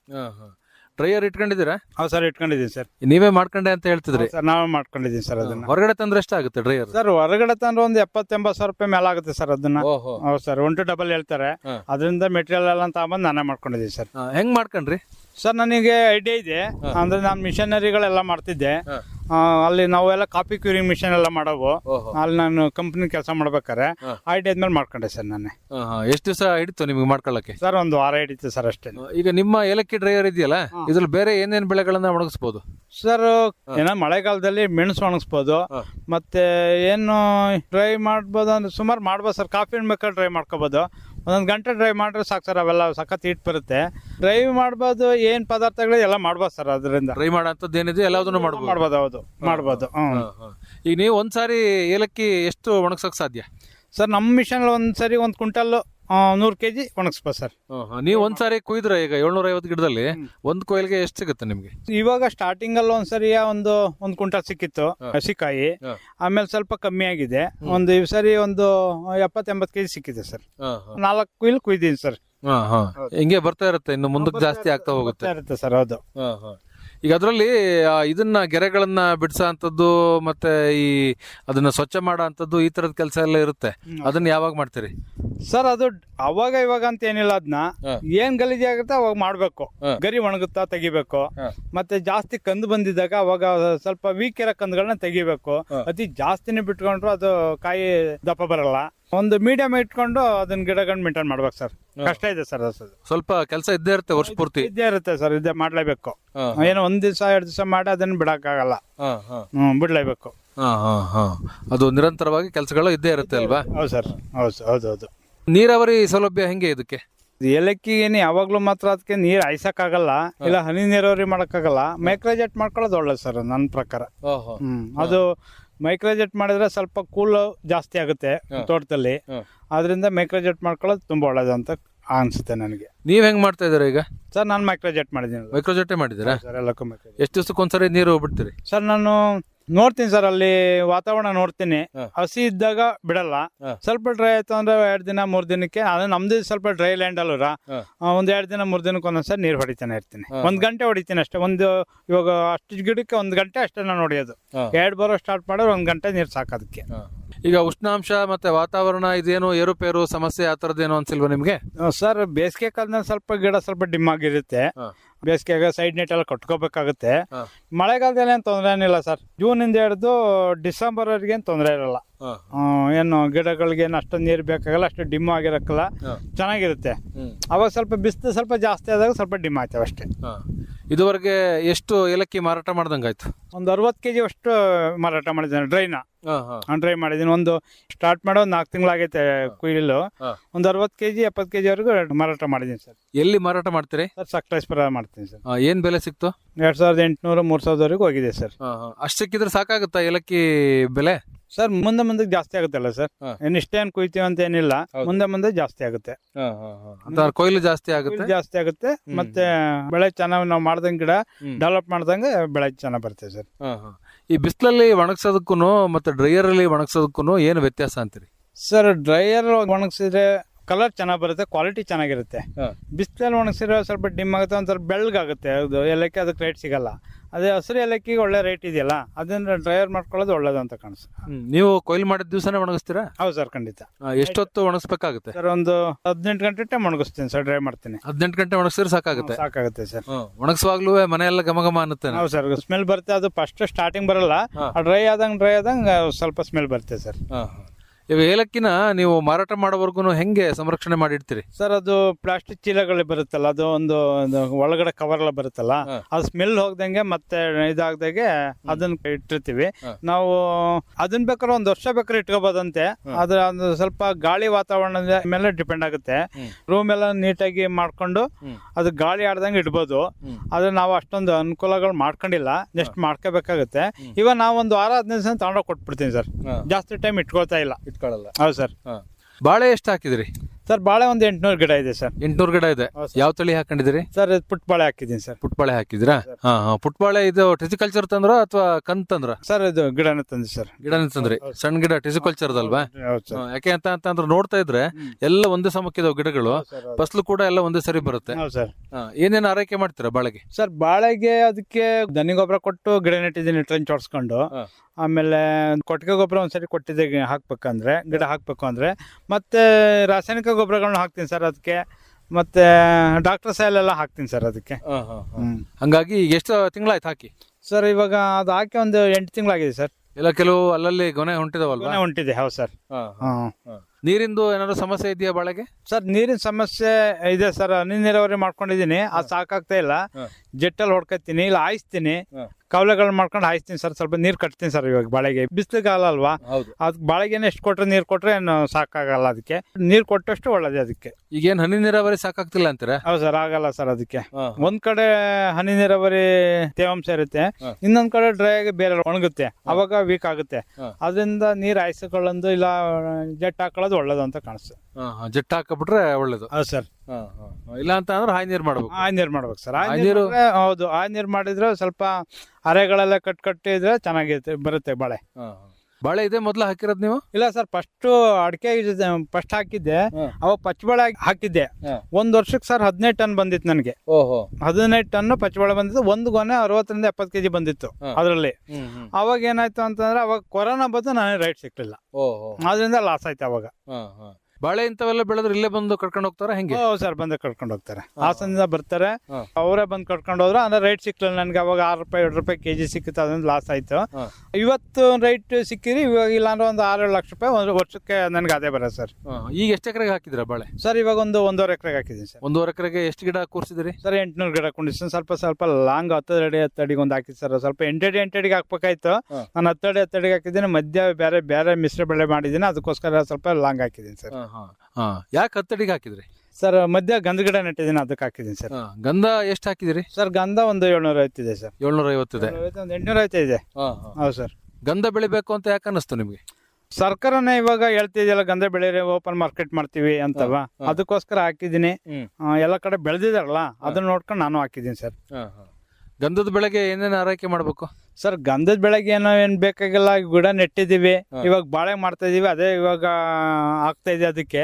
ಡ್ರೈಯರ್ ಇಟ್ಕೊಂಡಿದ್ದೀರಾ? ಹೌದು ಸರ್ ಇಟ್ಕೊಂಡಿದ್ದೀನಿ ಸರ್ ನೀವೇ ಮಾಡ್ಕೊಂಡೆ ಅಂತ ಹೇಳ್ತಿದ್ರಿ? ಸರ್ ನಾವೇ ಮಾಡ್ಕೊಂಡಿದ್ದೀನಿ ಸರ್ ಅದನ್ನ. ಹೊರಗಡೆ ತಂದ್ರೆ ಎಷ್ಟಾಗುತ್ತೆ ಡ್ರೈಯರ್ ಸರ್ ಹೊರಗಡೆ ತಂದ್ರೆ ಒಂದು ಎಪ್ಪತ್ತೆಂಬತ್ತು ಸಾವಿರ ರೂಪಾಯಿ ಮೇಲೆ ಆಗುತ್ತೆ ಸರ್ ಅದನ್ನ. ಓಹೋ. ಹೌದು ಸರ್ ಒನ್ ಟು ಡಬಲ್ ಹೇಳ್ತಾರೆ. ಹಾ. ಅದರಿಂದ ಮೆಟೀರಿಯಲ್ ಎಲ್ಲ ತಗೊಂಬಂದು ನಾನೇ ಮಾಡ್ಕೊಂಡಿದ್ದೀನಿ ಸರ್ ಹೆಂಗ್ ಮಾಡ್ಕೊಂಡ್ರಿ? ಸರ್ ನನಗೆ ಐಡಿಯಾ ಇದೆ. ಅಂದ್ರೆ ನಾನು ಮಿಷನರಿಗಳೆಲ್ಲ ಮಾಡ್ತಿದ್ದೆ. ಅಲ್ಲಿ ನಾವೆಲ್ಲ ಕಾಫಿ ಕ್ಯೂರಿಂಗ್ ಮಿಷನ್ ಎಲ್ಲ ಮಾಡೋವು. ಅಲ್ಲಿ ನಾನು ಕಂಪ್ನಿ ಕೆಲಸ ಮಾಡ್ಬೇಕಾರೆ ಐಟಿ ಆದ್ಮೇಲೆ ಮಾಡ್ಕೊಂಡೆ ಸರ್ ನಾನೇ. ಎಷ್ಟು ದಿವಸ ಹಿಡಿತು ನಿಮ್ಗೆ ಮಾಡ್ಕೊಳ್ಳಕ್ಕೆ ಸರ್ ಒಂದು ವಾರ ಹಿಡಿತು ಸರ್ ಅಷ್ಟೇ. ಈಗ ನಿಮ್ಮ ಏಲಕ್ಕಿ ಡ್ರೈವರ್ ಇದೆಯಲ್ಲ. ಇದ್ರಲ್ಲಿ ಬೇರೆ ಏನೇನು ಬೆಳೆಗಳನ್ನ ಒಣಗಿಸ್ಬೋದು? ಸರ್ ಏನೋ ಮಳೆಗಾಲದಲ್ಲಿ ಮೆಣಸು ಒಣಗಿಸ್ಬೋದು. ಮತ್ತೆ ಏನು ಡ್ರೈ ಮಾಡ್ಬೋದು ಅಂದ್ರೆ ಸುಮಾರು ಮಾಡ್ಬೋದು ಸರ್. ಕಾಫಿ ಬೇಕಾದ್ರೆ ಡ್ರೈ ಮಾಡ್ಕೋಬೋದು. ಒಂದೊಂದು ಗಂಟೆ ಡ್ರೈವ್ ಮಾಡಿದ್ರೆ ಸಾಕು ಸರ್ ಅವೆಲ್ಲ ಸಖತ್ ಹಿಟ್ ಬರುತ್ತೆ. ಡ್ರೈವ್ ಮಾಡ್ಬೋದು ಏನು ಪದಾರ್ಥಗಳು ಎಲ್ಲ ಮಾಡ್ಬೋದು ಸರ್ ಅದರಿಂದ. ಡ್ರೈ ಮಾಡೋಂಥದ್ದು ಏನಿದೆ ಎಲ್ಲದನ್ನು ಮಾಡ್ಬೋದು. ಮಾಡ್ಬೋದು ಹೌದು. ಮಾಡ್ಬೋದು ಹ್ಞೂ. ಈಗ ನೀವು ಒಂದ್ಸಾರಿ ಏಲಕ್ಕಿ ಎಷ್ಟು ಒಣಗ್ಸಕ್ ಸಾಧ್ಯ? ಸರ್ ನಮ್ಮ ಮಿಷನ್ ಒಂದು ಸರಿ ಒಂದು ಕ್ವಿಂಟಲ್ ನೂರು ಕೆ ಜಿ ಒಣಗಿಸ್ಬೋದು ಸರ್ ನೀವು ಒಂದ್ಸಾರಿ ಕುಯ್ದ್ರೆ ಈಗ ಏಳ್ನೂರ ಐವತ್ತು ಗಿಡದಲ್ಲಿ ಒಂದು ಕೊಯ್ಲಿಗೆ ಎಷ್ಟು ಸಿಗುತ್ತೆ ನಿಮಗೆ? ಇವಾಗ ಸ್ಟಾರ್ಟಿಂಗ್ ಅಲ್ಲಿ ಒಂದ್ಸರಿ ಒಂದು ಒಂದು ಕ್ವಿಂಟಲ್ ಸಿಕ್ಕಿತ್ತು. ಹಸಿಕಾಯಿ. ಆಮೇಲೆ ಸ್ವಲ್ಪ ಕಮ್ಮಿ ಆಗಿದೆ. ಒಂದು ಈ ಸರಿ ಒಂದು ಎಪ್ಪತ್ತೆಂಬತ್ತು ಕೆ ಜಿ ಸಿಕ್ಕಿದೆ ಸರ್. ನಾಲ್ಕು ಕುಯ್ಲ್ ಕುಯ್ದೀನಿ ಸರ್. ಹಾ ಹಾ. ಹಿಂಗೆ ಬರ್ತಾ ಇರುತ್ತೆ ಇನ್ನು ಮುಂದಕ್ಕೆ ಜಾಸ್ತಿ ಆಗ್ತಾ ಹೋಗುತ್ತೆ. ಇರುತ್ತೆ ಸರ್ ಹೌದು. ಈಗ ಅದರಲ್ಲಿ ಇದನ್ನ ಗೆರೆಗಳನ್ನ ಬಿಡ್ಸೋ ಮತ್ತೆ ಈ ಅದನ್ನ ಸ್ವಚ್ಛ ಮಾಡೋ ಈ ತರದ ಕೆಲಸ ಎಲ್ಲ ಇರುತ್ತೆ. ಅದನ್ನ ಯಾವಾಗ ಮಾಡ್ತೀರಿ? ಸರ್ ಅದು ಅವಾಗ ಇವಾಗ ಅಂತ ಏನಿಲ್ಲ ಅದನ್ನ. ಏನ್ ಗಲೀಜಿ ಆಗುತ್ತೆ ಅವಾಗ ಮಾಡ್ಬೇಕು. ಗರಿ ಒಣಗುತ್ತಾ ತೆಗಿಬೇಕು. ಮತ್ತೆ ಜಾಸ್ತಿ ಕಂದು ಬಂದಿದ್ದಾಗ ಅವಾಗ ಸ್ವಲ್ಪ ವೀಕ್ ಇರೋ ಕಂದುಗಳನ್ನ ತೆಗಿಬೇಕು. ಅತಿ ಜಾಸ್ತಿನೇ ಬಿಟ್ಕೊಂಡ್ರು ಅದು ಕಾಯಿ ದಪ್ಪ ಬರಲ್ಲ. ಒಂದು ಮೀಡಿಯಂ ಇಟ್ಕೊಂಡು ಅದನ್ನ ಗಿಡಗಳನ್ನ ಮೇಂಟೈನ್ ಮಾಡ್ಬೇಕು ಸರ್. ಕಷ್ಟ ಇದೆ ಸರ್ ಅದು. ಸ್ವಲ್ಪ ಕೆಲಸ ಇದ್ದೇ ಇರುತ್ತೆ ವರ್ಷ ಪೂರ್ತಿ. ಇದ್ದೇ ಇರುತ್ತೆ ಸರ್ ಇದೇ ಮಾಡ್ಲೇಬೇಕು. ಏನೋ ಒಂದ್ ದಿವಸ ಎರಡು ದಿವಸ ಮಾಡಿ ಅದನ್ನ ಬಿಡಕ್ಕಾಗಲ್ಲ. ಹ್ಮ್ ಬಿಡ್ಲೇಬೇಕು. ಹಾ, ಹಾ, ಹಾ. ಅದು ನಿರಂತರವಾಗಿ ಕೆಲಸಗಳು ಇದ್ದೇ ಇರುತ್ತೆ ಅಲ್ವಾ? ಹೌದು ಸರ್ ಹೌದು ಹೌದು ಹೌದು. ನೀರಾವರಿ ಸೌಲಭ್ಯ ಹೆಂಗೆ ಇದಕ್ಕೆ? ಏಲಕ್ಕಿ ಏನು ಯಾವಾಗ್ಲೂ ಮಾತ್ರ ಅದಕ್ಕೆ ನೀರು ಹಾಯ್ಸಕ್ಕಾಗಲ್ಲ ಇಲ್ಲ ಹನಿ ನೀರಾವರಿ ಮಾಡೋಕ್ಕಾಗಲ್ಲ ಮೈಕ್ರೋಜೆಟ್ ಮಾಡ್ಕೊಳ್ಳೋದು ಒಳ್ಳೇದು ಸರ್ ನನ್ನ ಪ್ರಕಾರ. ಹ್ಮ್ ಅದು ಮೈಕ್ರೋಜೆಟ್ ಮಾಡಿದ್ರೆ ಸ್ವಲ್ಪ ಕೂಲ್ ಜಾಸ್ತಿ ಆಗುತ್ತೆ ತೋಟದಲ್ಲಿ. ಅದರಿಂದ ಮೈಕ್ರೋಜೆಟ್ ಮಾಡ್ಕೊಳ್ಳೋದು ತುಂಬಾ ಒಳ್ಳೇದು ಅಂತ ಅನ್ಸುತ್ತೆ ನನಗೆ. ನೀವ್ ಹೆಂಗ್ ಮಾಡ್ತಾ ಇದ್ದೀರಾ ಈಗ? ಸರ್ ನಾನು ಮೈಕ್ರೋಜೆಟ್ ಮಾಡಿದ್ದೀನಿ. ಮೈಕ್ರೋಜೆಟ್ಟೆ ಮಾಡಿದ್ದೀರಾ? ಸರ್ ಎಲ್ಲಕ್ಕೂ. ಎಷ್ಟು ದಿವಸಕ್ಕೆ ಒಂದ್ಸರಿ ನೀರು ಬಿಡ್ತೀರಿ? ಸರ್ ನಾನು ನೋಡ್ತೀನಿ ಸರ್ ಅಲ್ಲಿ ವಾತಾವರಣ ನೋಡ್ತೀನಿ. ಹಸಿ ಇದ್ದಾಗ ಬಿಡಲ್ಲ. ಸ್ವಲ್ಪ ಡ್ರೈ ಆಯ್ತು ಅಂದ್ರೆ ಎರಡ್ ದಿನ ಮೂರ್ ದಿನಕ್ಕೆ ಅದೇ ನಮ್ದು ಸ್ವಲ್ಪ ಡ್ರೈ ಲ್ಯಾಂಡ್ ಅಲ್ವರ? ಹಾ. ಒಂದ್ ಎರಡ್ ದಿನ ಮೂರ್ ದಿನಕ್ಕೆ ಒಂದೊಂದ್ಸರಿ ನೀರ್ ಹೊಡಿತಾನೆ ಇರ್ತೀನಿ. ಒಂದ್ ಗಂಟೆ ಹೊಡಿತೀನಿ ಅಷ್ಟೇ. ಒಂದು ಇವಾಗ ಅಷ್ಟು ಗಿಡಕ್ಕೆ ಒಂದ್ ಗಂಟೆ ಅಷ್ಟೇ ನಾನು ಹೊಡಿಯೋದು. ಎರಡ್ ಬರೋ ಸ್ಟಾರ್ಟ್ ಮಾಡಿದ್ರೆ ಒಂದ್ ಗಂಟೆ ನೀರ್ ಸಾಕೋದಕ್ಕೆ. ಈಗ ಉಷ್ಣಾಂಶ ಮತ್ತೆ ವಾತಾವರಣ ಇದೇನು ಏರುಪೇರು ಸಮಸ್ಯೆ ಆ ತರದೇನು ಅನ್ಸಿಲ್ವಾ ನಿಮ್ಗೆ? ಸರ್ ಬೇಸಿಗೆ ಕಾಲದಲ್ಲಿ ಸ್ವಲ್ಪ ಗಿಡ ಸ್ವಲ್ಪ ಡಿಮ್ ಆಗಿರುತ್ತೆ. ಹಾ. ಬೇಸಿಗೆಗ ಸೈಡ್ ನೆಟ್ ಎಲ್ಲ ಕಟ್ಕೋಬೇಕಾಗುತ್ತೆ. ಮಳೆಗಾಲದಲ್ಲಿ ಏನು ತೊಂದರೆ ಏನಿಲ್ಲ ಸರ್ ಜೂನ್ ಇಂದ ಹಿಡಿದು ಡಿಸೆಂಬರ್ ವರೆಗೆ ಏನು ತೊಂದರೆ ಇರಲ್ಲ. ಏನು ಗಿಡಗಳಿಗೆ ಏನು ಅಷ್ಟೊಂದು ನೀರು ಬೇಕಾಗಲ್ಲ ಅಷ್ಟು ಡಿಮ್ ಆಗಿರಕ್ಕಲ್ಲ ಚೆನ್ನಾಗಿರುತ್ತೆ. ಅವಾಗ ಸ್ವಲ್ಪ ಬಿಸಿಲು ಸ್ವಲ್ಪ ಜಾಸ್ತಿ ಆದಾಗ ಸ್ವಲ್ಪ ಡಿಮ್ ಆಗ್ತವೆ ಅಷ್ಟೇ. ಇದುವರೆಗೆ ಎಷ್ಟು ಏಲಕ್ಕಿ ಮಾರಾಟ ಮಾಡ್ದಂಗಾಯ್ತು ಒಂದು ಅರವತ್ತು ಕೆ ಜಿ ಅಷ್ಟು ಮಾರಾಟ ಮಾಡಿದ್ದೇನೆ ಡ್ರೈನ. ಡ್ರೈ ಮಾಡಿದ್ದೀನಿ. ಒಂದು ಸ್ಟಾರ್ಟ್ ಮಾಡೋ ಒಂದು ನಾಲ್ಕು ತಿಂಗಳಾಗೈತೆ ಕುಯ್ಲು. ಒಂದು ಅರವತ್ತು ಕೆ ಜಿ ಎಪ್ಪತ್ತು ಕೆ ಜಿವರೆಗೂ ಮಾರಾಟ ಮಾಡಿದ್ದೀನಿ ಸರ್. ಎಲ್ಲಿ ಮಾರಾಟ ಮಾಡ್ತೀರಿ? ಸರ್ ಸಕ್ಲೇಶ್ಪುರ ಮಾಡ್ತೀನಿ ಸರ್. ಏನು ಏನ್ ಬೆಲೆ ಸಿಕ್ತು? ಎರಡು ಸಾವಿರದ ಎಂಟುನೂರು ಮೂರು ಸಾವಿರದವರೆಗೂ ಹೋಗಿದೆ ಸರ್. ಅಷ್ಟಕ್ಕಿದ್ರೆ ಸಾಕಾಗುತ್ತಾ ಏಲಕ್ಕಿ ಬೆಲೆ? ಸರ್ ಮುಂದೆ ಮುಂದೆ ಜಾಸ್ತಿ ಆಗುತ್ತಲ್ಲ ಸರ್? ಹಾ. ಏನು ಇಷ್ಟೇನು ಕುಯ್ತೀವಿ ಅಂತ ಏನಿಲ್ಲ. ಹೌದು. ಮುಂದೆ ಮುಂದೆ ಜಾಸ್ತಿ ಆಗುತ್ತೆ. ಅಂತ ಕೊಯ್ಲು ಜಾಸ್ತಿ ಆಗುತ್ತೆ? ಜಾಸ್ತಿ ಆಗುತ್ತೆ. ಮತ್ತೆ ಬೆಳೆ ಚೆನ್ನಾಗಿ ನಾವು ಮಾಡ್ದಂಗೆ ಗಿಡ ಹ್ಮ್. ಡೆವಲಪ್ ಮಾಡ್ದಂಗೆ ಬೆಳೆ ಚೆನ್ನಾಗಿ ಬರುತ್ತೆ ಸರ್. ಹಾ, ಹಾ. ಈ ಬಿಸಿಲಲ್ಲಿ ಒಣಗ್ಸೋದಕ್ಕೂ ಮತ್ತೆ ಡ್ರೈಯರ್ ಅಲ್ಲಿ ಒಣಗ್ಸೋದಕ್ಕೂ ಏನು ವ್ಯತ್ಯಾಸ ಅಂತೀರಿ? ಸರ್ ಡ್ರೈಯರ್ ಒಣಗಿಸಿದ್ರೆ ಕಲರ್ ಚೆನ್ನಾಗಿ ಬರುತ್ತೆ ಕ್ವಾಲಿಟಿ ಚೆನ್ನಾಗಿರುತ್ತೆ. ಬಿಸಿಲಲ್ಲಿ ಒಣಗಿಸಿದ್ರೆ ಸ್ವಲ್ಪ ಡಿಮ್ ಆಗುತ್ತೆ ಒಂಥರ ಸ್ವಲ್ಪ ಬೆಳ್ಳಗಾಗುತ್ತೆ. ಅದು ಎಲ್ಲಕ್ಕೆ ಅದಕ್ಕೆ ರೇಟ್ ಸಿಗಲ್ಲ. ಅದೇ ಹಸಿರು ಏಲಕ್ಕಿಗೆ ಒಳ್ಳೆ ರೇಟ್ ಇದೆಯಲ್ಲ ಅದನ್ನ ಡ್ರೈವರ್ ಮಾಡ್ಕೊಳ್ಳೋದು ಒಳ್ಳೇದು ಅಂತ ಕಾಣಿಸುತ್ತೆ ನೀವು ಕೊಯ್ಲು ಮಾಡಿದ ದಿವಸನೇ ಒಣಗಿಸ್ತೀರಾ? ಹೌದು ಸರ್ ಖಂಡಿತ. ಆ, ಎಷ್ಟೊತ್ತು ಒಣಗಿಸ್ಬೇಕಾಗುತ್ತೆ? ಸರ್ ಒಂದು ಹದಿನೆಂಟು ಗಂಟೆ ಟೈಮ್ ಒಣಗಿಸ್ತೀನಿ ಸರ್ ಡ್ರೈ ಮಾಡ್ತೀನಿ. ಹದಿನೆಂಟು ಗಂಟೆ ಒಣಗಿಸಿದ್ರೆ ಸಾಕಾಗುತ್ತೆ? ಸಾಕಾಗುತ್ತೆ ಸರ್. ಒಣಗಿಸುವಾಗ್ಲೂ ಮನೆಯೆಲ್ಲ ಘಮ ಘಮ ಅನ್ನುತ್ತೆ. ಹೌದು ಸರ್ ಸ್ಮೆಲ್ ಬರುತ್ತೆ ಅದು ಫಸ್ಟ್ ಸ್ಟಾರ್ಟಿಂಗ್ ಬರಲ್ಲ. ಡ್ರೈ ಆದಂಗೆ ಡ್ರೈ ಆದಂಗೆ ಸ್ವಲ್ಪ ಸ್ಮೆಲ್ ಬರುತ್ತೆ ಸರ್. ಈಗ ಏಲಕ್ಕಿನ ನೀವು ಮಾರಾಟ ಮಾಡೋವರೆಗೂ ಹೆಂಗೆ ಸಂರಕ್ಷಣೆ ಮಾಡಿಡ್ತೀರಿ? ಸರ್ ಅದು ಪ್ಲಾಸ್ಟಿಕ್ ಚೀಲಗಳು ಬರುತ್ತಲ್ಲ ಅದು ಒಂದು ಒಂದು ಒಳಗಡೆ ಕವರ್ ಎಲ್ಲ ಬರುತ್ತಲ್ಲ. ಅದು ಸ್ಮೆಲ್ ಹೋಗ್ದಂಗೆ ಮತ್ತೆ ಇದಾಗ್ದಾಗೆ ಅದನ್ನ ಇಟ್ಟಿರ್ತೀವಿ. ನಾವು ಅದನ್ನ ಬೇಕಾದ್ರೆ ಒಂದು ವರ್ಷ ಬೇಕಾದ್ರೆ ಇಟ್ಕೋಬೋದಂತೆ. ಅದ್ರ ಒಂದು ಸ್ವಲ್ಪ ಗಾಳಿ ವಾತಾವರಣದ ಮೇಲೆ ಡಿಪೆಂಡ್ ಆಗುತ್ತೆ. ರೂಮ್ ಎಲ್ಲ ನೀಟಾಗಿ ಮಾಡ್ಕೊಂಡು ಅದು ಗಾಳಿ ಆಡ್ದಂಗೆ ಇಡ್ಬೋದು. ಆದ್ರೆ ನಾವು ಅಷ್ಟೊಂದು ಅನುಕೂಲಗಳು ಮಾಡ್ಕೊಂಡಿಲ್ಲ ನೆಕ್ಸ್ಟ್ ಮಾಡ್ಕೋಬೇಕಾಗುತ್ತೆ. ಇವಾಗ ನಾವು ಒಂದು ವಾರ ಹದಿನೈದು ದಿನ ತಗೊಂಡೋಗಿ ಕೊಟ್ಬಿಡ್ತೀನಿ ಸರ್. ಜಾಸ್ತಿ ಟೈಮ್ ಇಟ್ಕೊಳ್ತಾ ಇಲ್ಲ. ಇಟ್ಕೊಳ್ಳಲ್ಲ. ಹೌದು ಸರ್. ಬಾಳೆ ಎಷ್ಟು ಹಾಕಿದಿರಿ? ಸರ್ ಬಾಳೆ ಒಂದು ಎಂಟ್ನೂರು ಗಿಡ ಇದೆ ಸರ್. ಎಂಟ್ನೂರು ಗಿಡ ಇದೆ. ಹೌದು ಯಾವ ತಳಿ ಹಾಕೊಂಡಿದಿರಿ ಸರ್ ಇದು ಪುಟ್ ಬಾಳೆ ಹಾಕಿದ್ದೀನಿ ಸರ್. ಪುಟ್ಬಾಳೆ ಹಾಕಿದಿರಾ ಹಾ ಹಾ. ಪುಟ್ಬಾಳೆ ಇದು ಟಿಸಿಕಲ್ಚರ್ ತಂದ್ರ ಅಥವಾ ಕಂದ್ ತಂದ್ರ? ಸರ್ ಇದು ಗಿಡನ ತಂದ್ರಿ ಸರ್. ಗಿಡನೇ ತಂದ್ರಿ. ಹೌದು. ಸಣ್ಣ ಗಿಡ ಟಿಸಿಕಲ್ಚರ್ ಅಲ್ವಾ ಹೌದು ಸರ್. ಯಾಕೆ ಅಂತ ಅಂತಂದ್ರೆ ನೋಡ್ತಾ ಇದ್ರೆ ಎಲ್ಲ ಒಂದೇ ಸಮಕ್ಕಿದಾವ್ ಗಿಡಗಳು. ಫಸಲು ಕೂಡ ಎಲ್ಲ ಒಂದೇ ಸರಿ ಬರುತ್ತೆ. ಹೌದು ಸರ್. ಹಾ, ಏನೇನ್ ಆರೈಕೆ ಮಾಡ್ತೀರಾ ಬಾಳೆಗೆ? ಸರ್ ಬಾಳೆಗೆ ಅದಕ್ಕೆ ದನಿ ಗೊಬ್ಬರ ಕೊಟ್ಟು ಗಿಡ ನೆಟ್ಟಿದ್ದೀನಿ ಟ್ರೆಂಚ್ ಚೋಡ್ಸ್ಕೊಂಡು. ಹಾ. ಆಮೇಲೆ ಕೊಟ್ಟಿಗೆ ಗೊಬ್ಬರ ಒಂದ್ಸರಿ ಕೊಟ್ಟಿದ್ದೆ ಗಿ- ಹಾಕ್ಬೇಕಂದ್ರೆ ಗಿಡ ಹಾಕ್ಬೇಕು ಅಂದ್ರೆ. ಮತ್ತೆ ರಾಸಾಯನಿಕ ಗೊಬ್ಬರಗಳನ್ನ ಹಾಕ್ತೀನಿ ಸರ್ ಅದಕ್ಕೆ. ಮತ್ತೆ ಡಾಕ್ಟರ್ ಸೈಲ್ ಎಲ್ಲ ಹಾಕ್ತೀನಿ ಸರ್ ಅದಕ್ಕೆ. ಹಂಗಾಗಿ ಎಷ್ಟು ತಿಂಗಳಾಯ್ತು ಹಾಕಿ? ಸರ್ ಇವಾಗ ಅದು ಹಾಕಿ ಒಂದು ಎಂಟು ತಿಂಗಳಾಗಿದೆ ಸರ್. ಎಲ್ಲ ಕೆಲವು ಅಲ್ಲಲ್ಲಿ ಗೊನೆ ಹೊಂಟಿದಾವಲ್ವಾ? ಗೊನೆ ಹೊಂಟಿದೆ ಹೌದು ಸರ್. ಹಾ, ನೀರಿಂದು ಏನಾದ್ರು ಸಮಸ್ಯೆ ಇದೆಯಾ ಬಾಳೆಗೆ? ಸರ್ ನೀರಿನ ಸಮಸ್ಯೆ ಇದೆ ಸರ್. ಹನಿ ನೀರಾವರಿ ಮಾಡ್ಕೊಂಡಿದ್ದೀನಿ. ಅದು ಸಾಕಾಗ್ತಾ ಇಲ್ಲ. ಜೆಟ್ಟಲ್ಲಿ ಹೊಡ್ಕೊತೀನಿ ಇಲ್ಲ ಹಾಯಿಸ್ತೀನಿ. ಕವಲೆಗಳು ಮಾಡ್ಕೊಂಡು ಹಾಯಿಸ್ತೀನಿ ಸರ್ ಸ್ವಲ್ಪ ನೀರು ಕಟ್ತೀನಿ ಸರ್ ಇವಾಗ ಬಾಳೆಗೆ. ಬಿಸಿಲುಗಾಲ ಅಲ್ವಾ? ಅದಕ್ಕೆ ಬಾಳೆಗೆನೆ ಎಷ್ಟು ಕೊಟ್ರೆ ನೀರು ಕೊಟ್ರೆ ಏನು ಸಾಕಾಗಲ್ಲ ಅದಕ್ಕೆ. ನೀರು ಕೊಟ್ಟಷ್ಟು ಒಳ್ಳೇದೇ ಅದಕ್ಕೆ. ಈಗೇನು ಹನಿ ನೀರಾವರಿ ಸಾಕಾಗ್ತಿಲ್ಲ ಅಂತಾರೆ? ಹೌದು ಸರ್ ಆಗಲ್ಲ ಸರ್ ಅದಕ್ಕೆ. ಒಂದ್ ಕಡೆ ಹನಿ ನೀರಾವರಿ ತೇವಾಂಶ ಇರುತ್ತೆ. ಇನ್ನೊಂದ್ ಕಡೆ ಡ್ರೈ ಆಗಿ ಬೇರೆ ಒಣಗುತ್ತೆ ಅವಾಗ ವೀಕ್ ಆಗುತ್ತೆ. ಅದರಿಂದ ನೀರು ಹಾಯಿಸ್ಕೊಳ್ಳೋದು ಇಲ್ಲ ಜೆಟ್ ಹಾಕೊಳ್ಳೋದು ಒಳ್ಳೇದು ಅಂತ ಕಾಣಿಸ್ತದೆ. ಜೆಟ್ ಹಾಕಬಿಟ್ರೆ ಒಳ್ಳೇದು. ಹೌದು ಸರ್. ಇಲ್ಲ ಅಂತ ಅಂದ್ರೆ ಹಾಯ್ ನೀರ್ ಮಾಡ್ಬೇಕು. ಆ ನೀರು ಮಾಡ್ಬೇಕು ಸರ್. ಆ ಆ ನೀರು ನೀರು- ಹೌದು ಆ ನೀರು ಮಾಡಿದ್ರೆ ಸ್ವಲ್ಪ ಅರೆಗಳೆಲ್ಲ ಕಟ್ ಕಟ್ಟಿದ್ರೆ ಚೆನ್ನಾಗಿರುತ್ತೆ ಬರುತ್ತೆ ಬಾಳೆ. ಬಾಳೆ ಇದೆ ಮೊದ್ಲು ಹಾಕಿರೋದು ನೀವು? ಇಲ್ಲ ಸರ್ ಫಸ್ಟ್ ಅಡಿಕೆ ಫಸ್ಟ್ ಹಾಕಿದ್ದೆ. ಹ. ಅವಾಗ ಪಚ್ಚಬಾಳೆ ಹಾಕಿದ್ದೆ. ಹ. ಒಂದ್ ವರ್ಷಕ್ಕೆ ಸರ್ ಹದಿನೈದು ಟನ್ ಬಂದಿತ್ತು ನನಗೆ. ಓಹೋ. ಹದಿನೈದು ಟನ್ ಪಚ್ಚಬಾಳೆ ಬಂದಿತ್ತು ಒಂದು ಗೊನೆ ಅರವತ್ತರಿಂದ ಎಪ್ಪತ್ತು ಕೆಜಿ ಬಂದಿತ್ತು ಹ. ಅದರಲ್ಲಿ. ಹ್ಮ್ ಹ್ಮ್. ಅವಾಗ ಏನಾಯ್ತು ಅಂತಂದ್ರೆ ಅವಾಗ ಕೊರೋನಾ ಬಂದು ನನಗೆ ರೈಟ್ ಸಿಕ್ಲಿಲ್ಲ ಓಹೋ. ಅದರಿಂದ ಲಾಸ್ ಆಯ್ತು ಅವಾಗ. ಹಾ, ಹಾ. ಬಾಳೆ ಇಂಥವೆಲ್ಲ ಬೆಳೆದ್ರೆ ಇಲ್ಲೇ ಬಂದು ಕರ್ಕೊಂಡು ಹೋಗ್ತಾರ ಹೆಂಗೆ? ಸರ್ ಬಂದು ಕರ್ಕೊಂಡು ಹೋಗ್ತಾರೆ. ಹಾಸನದಿಂದ ಬರ್ತಾರೆ. ಹ. ಅವರೇ ಬಂದು ಕರ್ಕೊಂಡು ಹೋದ್ರು. ಅಂದ್ರೆ ರೈಟ್ ಸಿಕ್ಲಿಲ್ಲ. ನನಗೆ ಅವಾಗ ಆರು ರೂಪಾಯಿ ಎರಡು ರೂಪಾಯಿ ಕೆಜಿ ಸಿಕ್ಕಿತ್ತು. ಅದೊಂದು ಲಾಸ್ ಆಯ್ತು. ಹ. ಇವತ್ತು ರೈಟ್ ಸಿಕ್ಕಿರಿ. ಇವಾಗ ಇಲ್ಲಾಂದ್ರೆ ಒಂದು ಆರು ಏಳು ಲಕ್ಷ ರೂಪಾಯಿ ಒಂದು ವರ್ಷಕ್ಕೆ ನನಗೆ ಅದೇ ಬರೋದು ಸರ್. ಹಾ, ಈಗ ಎಷ್ಟು ಎಕರೆಗೆ ಹಾಕಿದ್ರ ಬಾಳೆ? ಸರ್ ಇವಾಗ ಒಂದು ಒಂದೂವರೆ ಎಕರೆಗೆ ಹಾಕಿದ್ದೀನಿ ಸರ್. ಒಂದೂವರೆ ಎಕರೆಗೆ ಎಷ್ಟು ಗಿಡ ಕೂರ್ಸಿದಿರಿ? ಸರ್ ಎಂಟ್ನೂರು ಗಿಡ ಕೊಂಡಿದ್ದೀನಿ ಸ್ವಲ್ಪ ಸ್ವಲ್ಪ ಲಾಂಗ್ ಹತ್ತು ಅಡಿ ಹತ್ತು ಅಡಿಗೆ ಒಂದು ಹಾಕಿದ್ದು ಸರ್. ಸ್ವಲ್ಪ ಎಂಟಡಿ ಎಂಟಡಿಗೆ ಹಾಕ್ಬೇಕಾಯ್ತು. ಹ. ನಾನು ಹತ್ತಡಿ ಹತ್ತಡಿಗೆ ಹಾಕಿದ್ದೀನಿ. ಮಧ್ಯ ಬೇರೆ ಬೇರೆ ಮಿಶ್ರ ಬೆಳೆ ಮಾಡಿದ್ದೀನಿ. ಅದಕ್ಕೋಸ್ಕರ ಸ್ವಲ್ಪ ಲಾಂಗ್ ಹಾಕಿದ್ದೀನಿ ಸರ್. ಯಾಕೆ ಹತ್ತಡಿಗೆ ಹಾಕಿದ್ರಿ? ಸರ್ ಮಧ್ಯ ಗಂಧ ಗಿಡ ನೆಟ್ಟಿದ್ದೀನಿ ಅದಕ್ಕೆ ಹಾಕಿದ್ದೀನಿ ಸರ್. ಹಾ, ಗಂಧ ಎಷ್ಟು ಹಾಕಿದಿರಿ? ಸರ್ ಗಂಧ ಒಂದು ಏಳ್ನೂರ ಐವತ್ತಿದೆ ಸರ್. ಏಳ್ನೂರ ಐವತ್ತಿದೆ ಒಂದು ಎಂಟ್ನೂರ ಇದೆ. ಹೌದು ಸರ್. ಗಂಧ ಬೆಳಿಬೇಕು ಅಂತ ಯಾಕೆ ಅನ್ನಿಸ್ತು ನಿಮಗೆ? ಸರ್ಕಾರನೇ ಇವಾಗ ಹೇಳ್ತಿದ್ಯಲ್ಲ ಗಂಧ ಬೆಳೆರೆ ಓಪನ್ ಮಾರ್ಕೆಟ್ ಮಾಡ್ತೀವಿ ಅಂತವ ಹ, ಹ. ಅದಕ್ಕೋಸ್ಕರ ಹಾಕಿದ್ದೀನಿ. ಆ, ಎಲ್ಲ ಕಡೆ ಬೆಳೆದಿದಾರಲ್ಲ ಅದನ್ನ ನೋಡ್ಕೊಂಡು ನಾನು ಹಾಕಿದ್ದೀನಿ ಸರ್. ಗಂಧದ ಬೆಳೆಗೆ ಏನೇನು ಆರೈಕೆ ಮಾಡ್ಬೇಕು? ಸರ್ ಗಂಧದ ಬೆಳೆಗೆ ಏನೋ ಏನ್ ಬೇಕಾಗಿಲ್ಲ ಗಿಡ ನೆಟ್ಟಿದೀವಿ ಇವಾಗ ಬಾಳೆ ಮಾಡ್ತಾ ಇದೀವಿ ಅದೇ ಇವಾಗ ಆಗ್ತಾ ಇದೆ ಅದಕ್ಕೆ.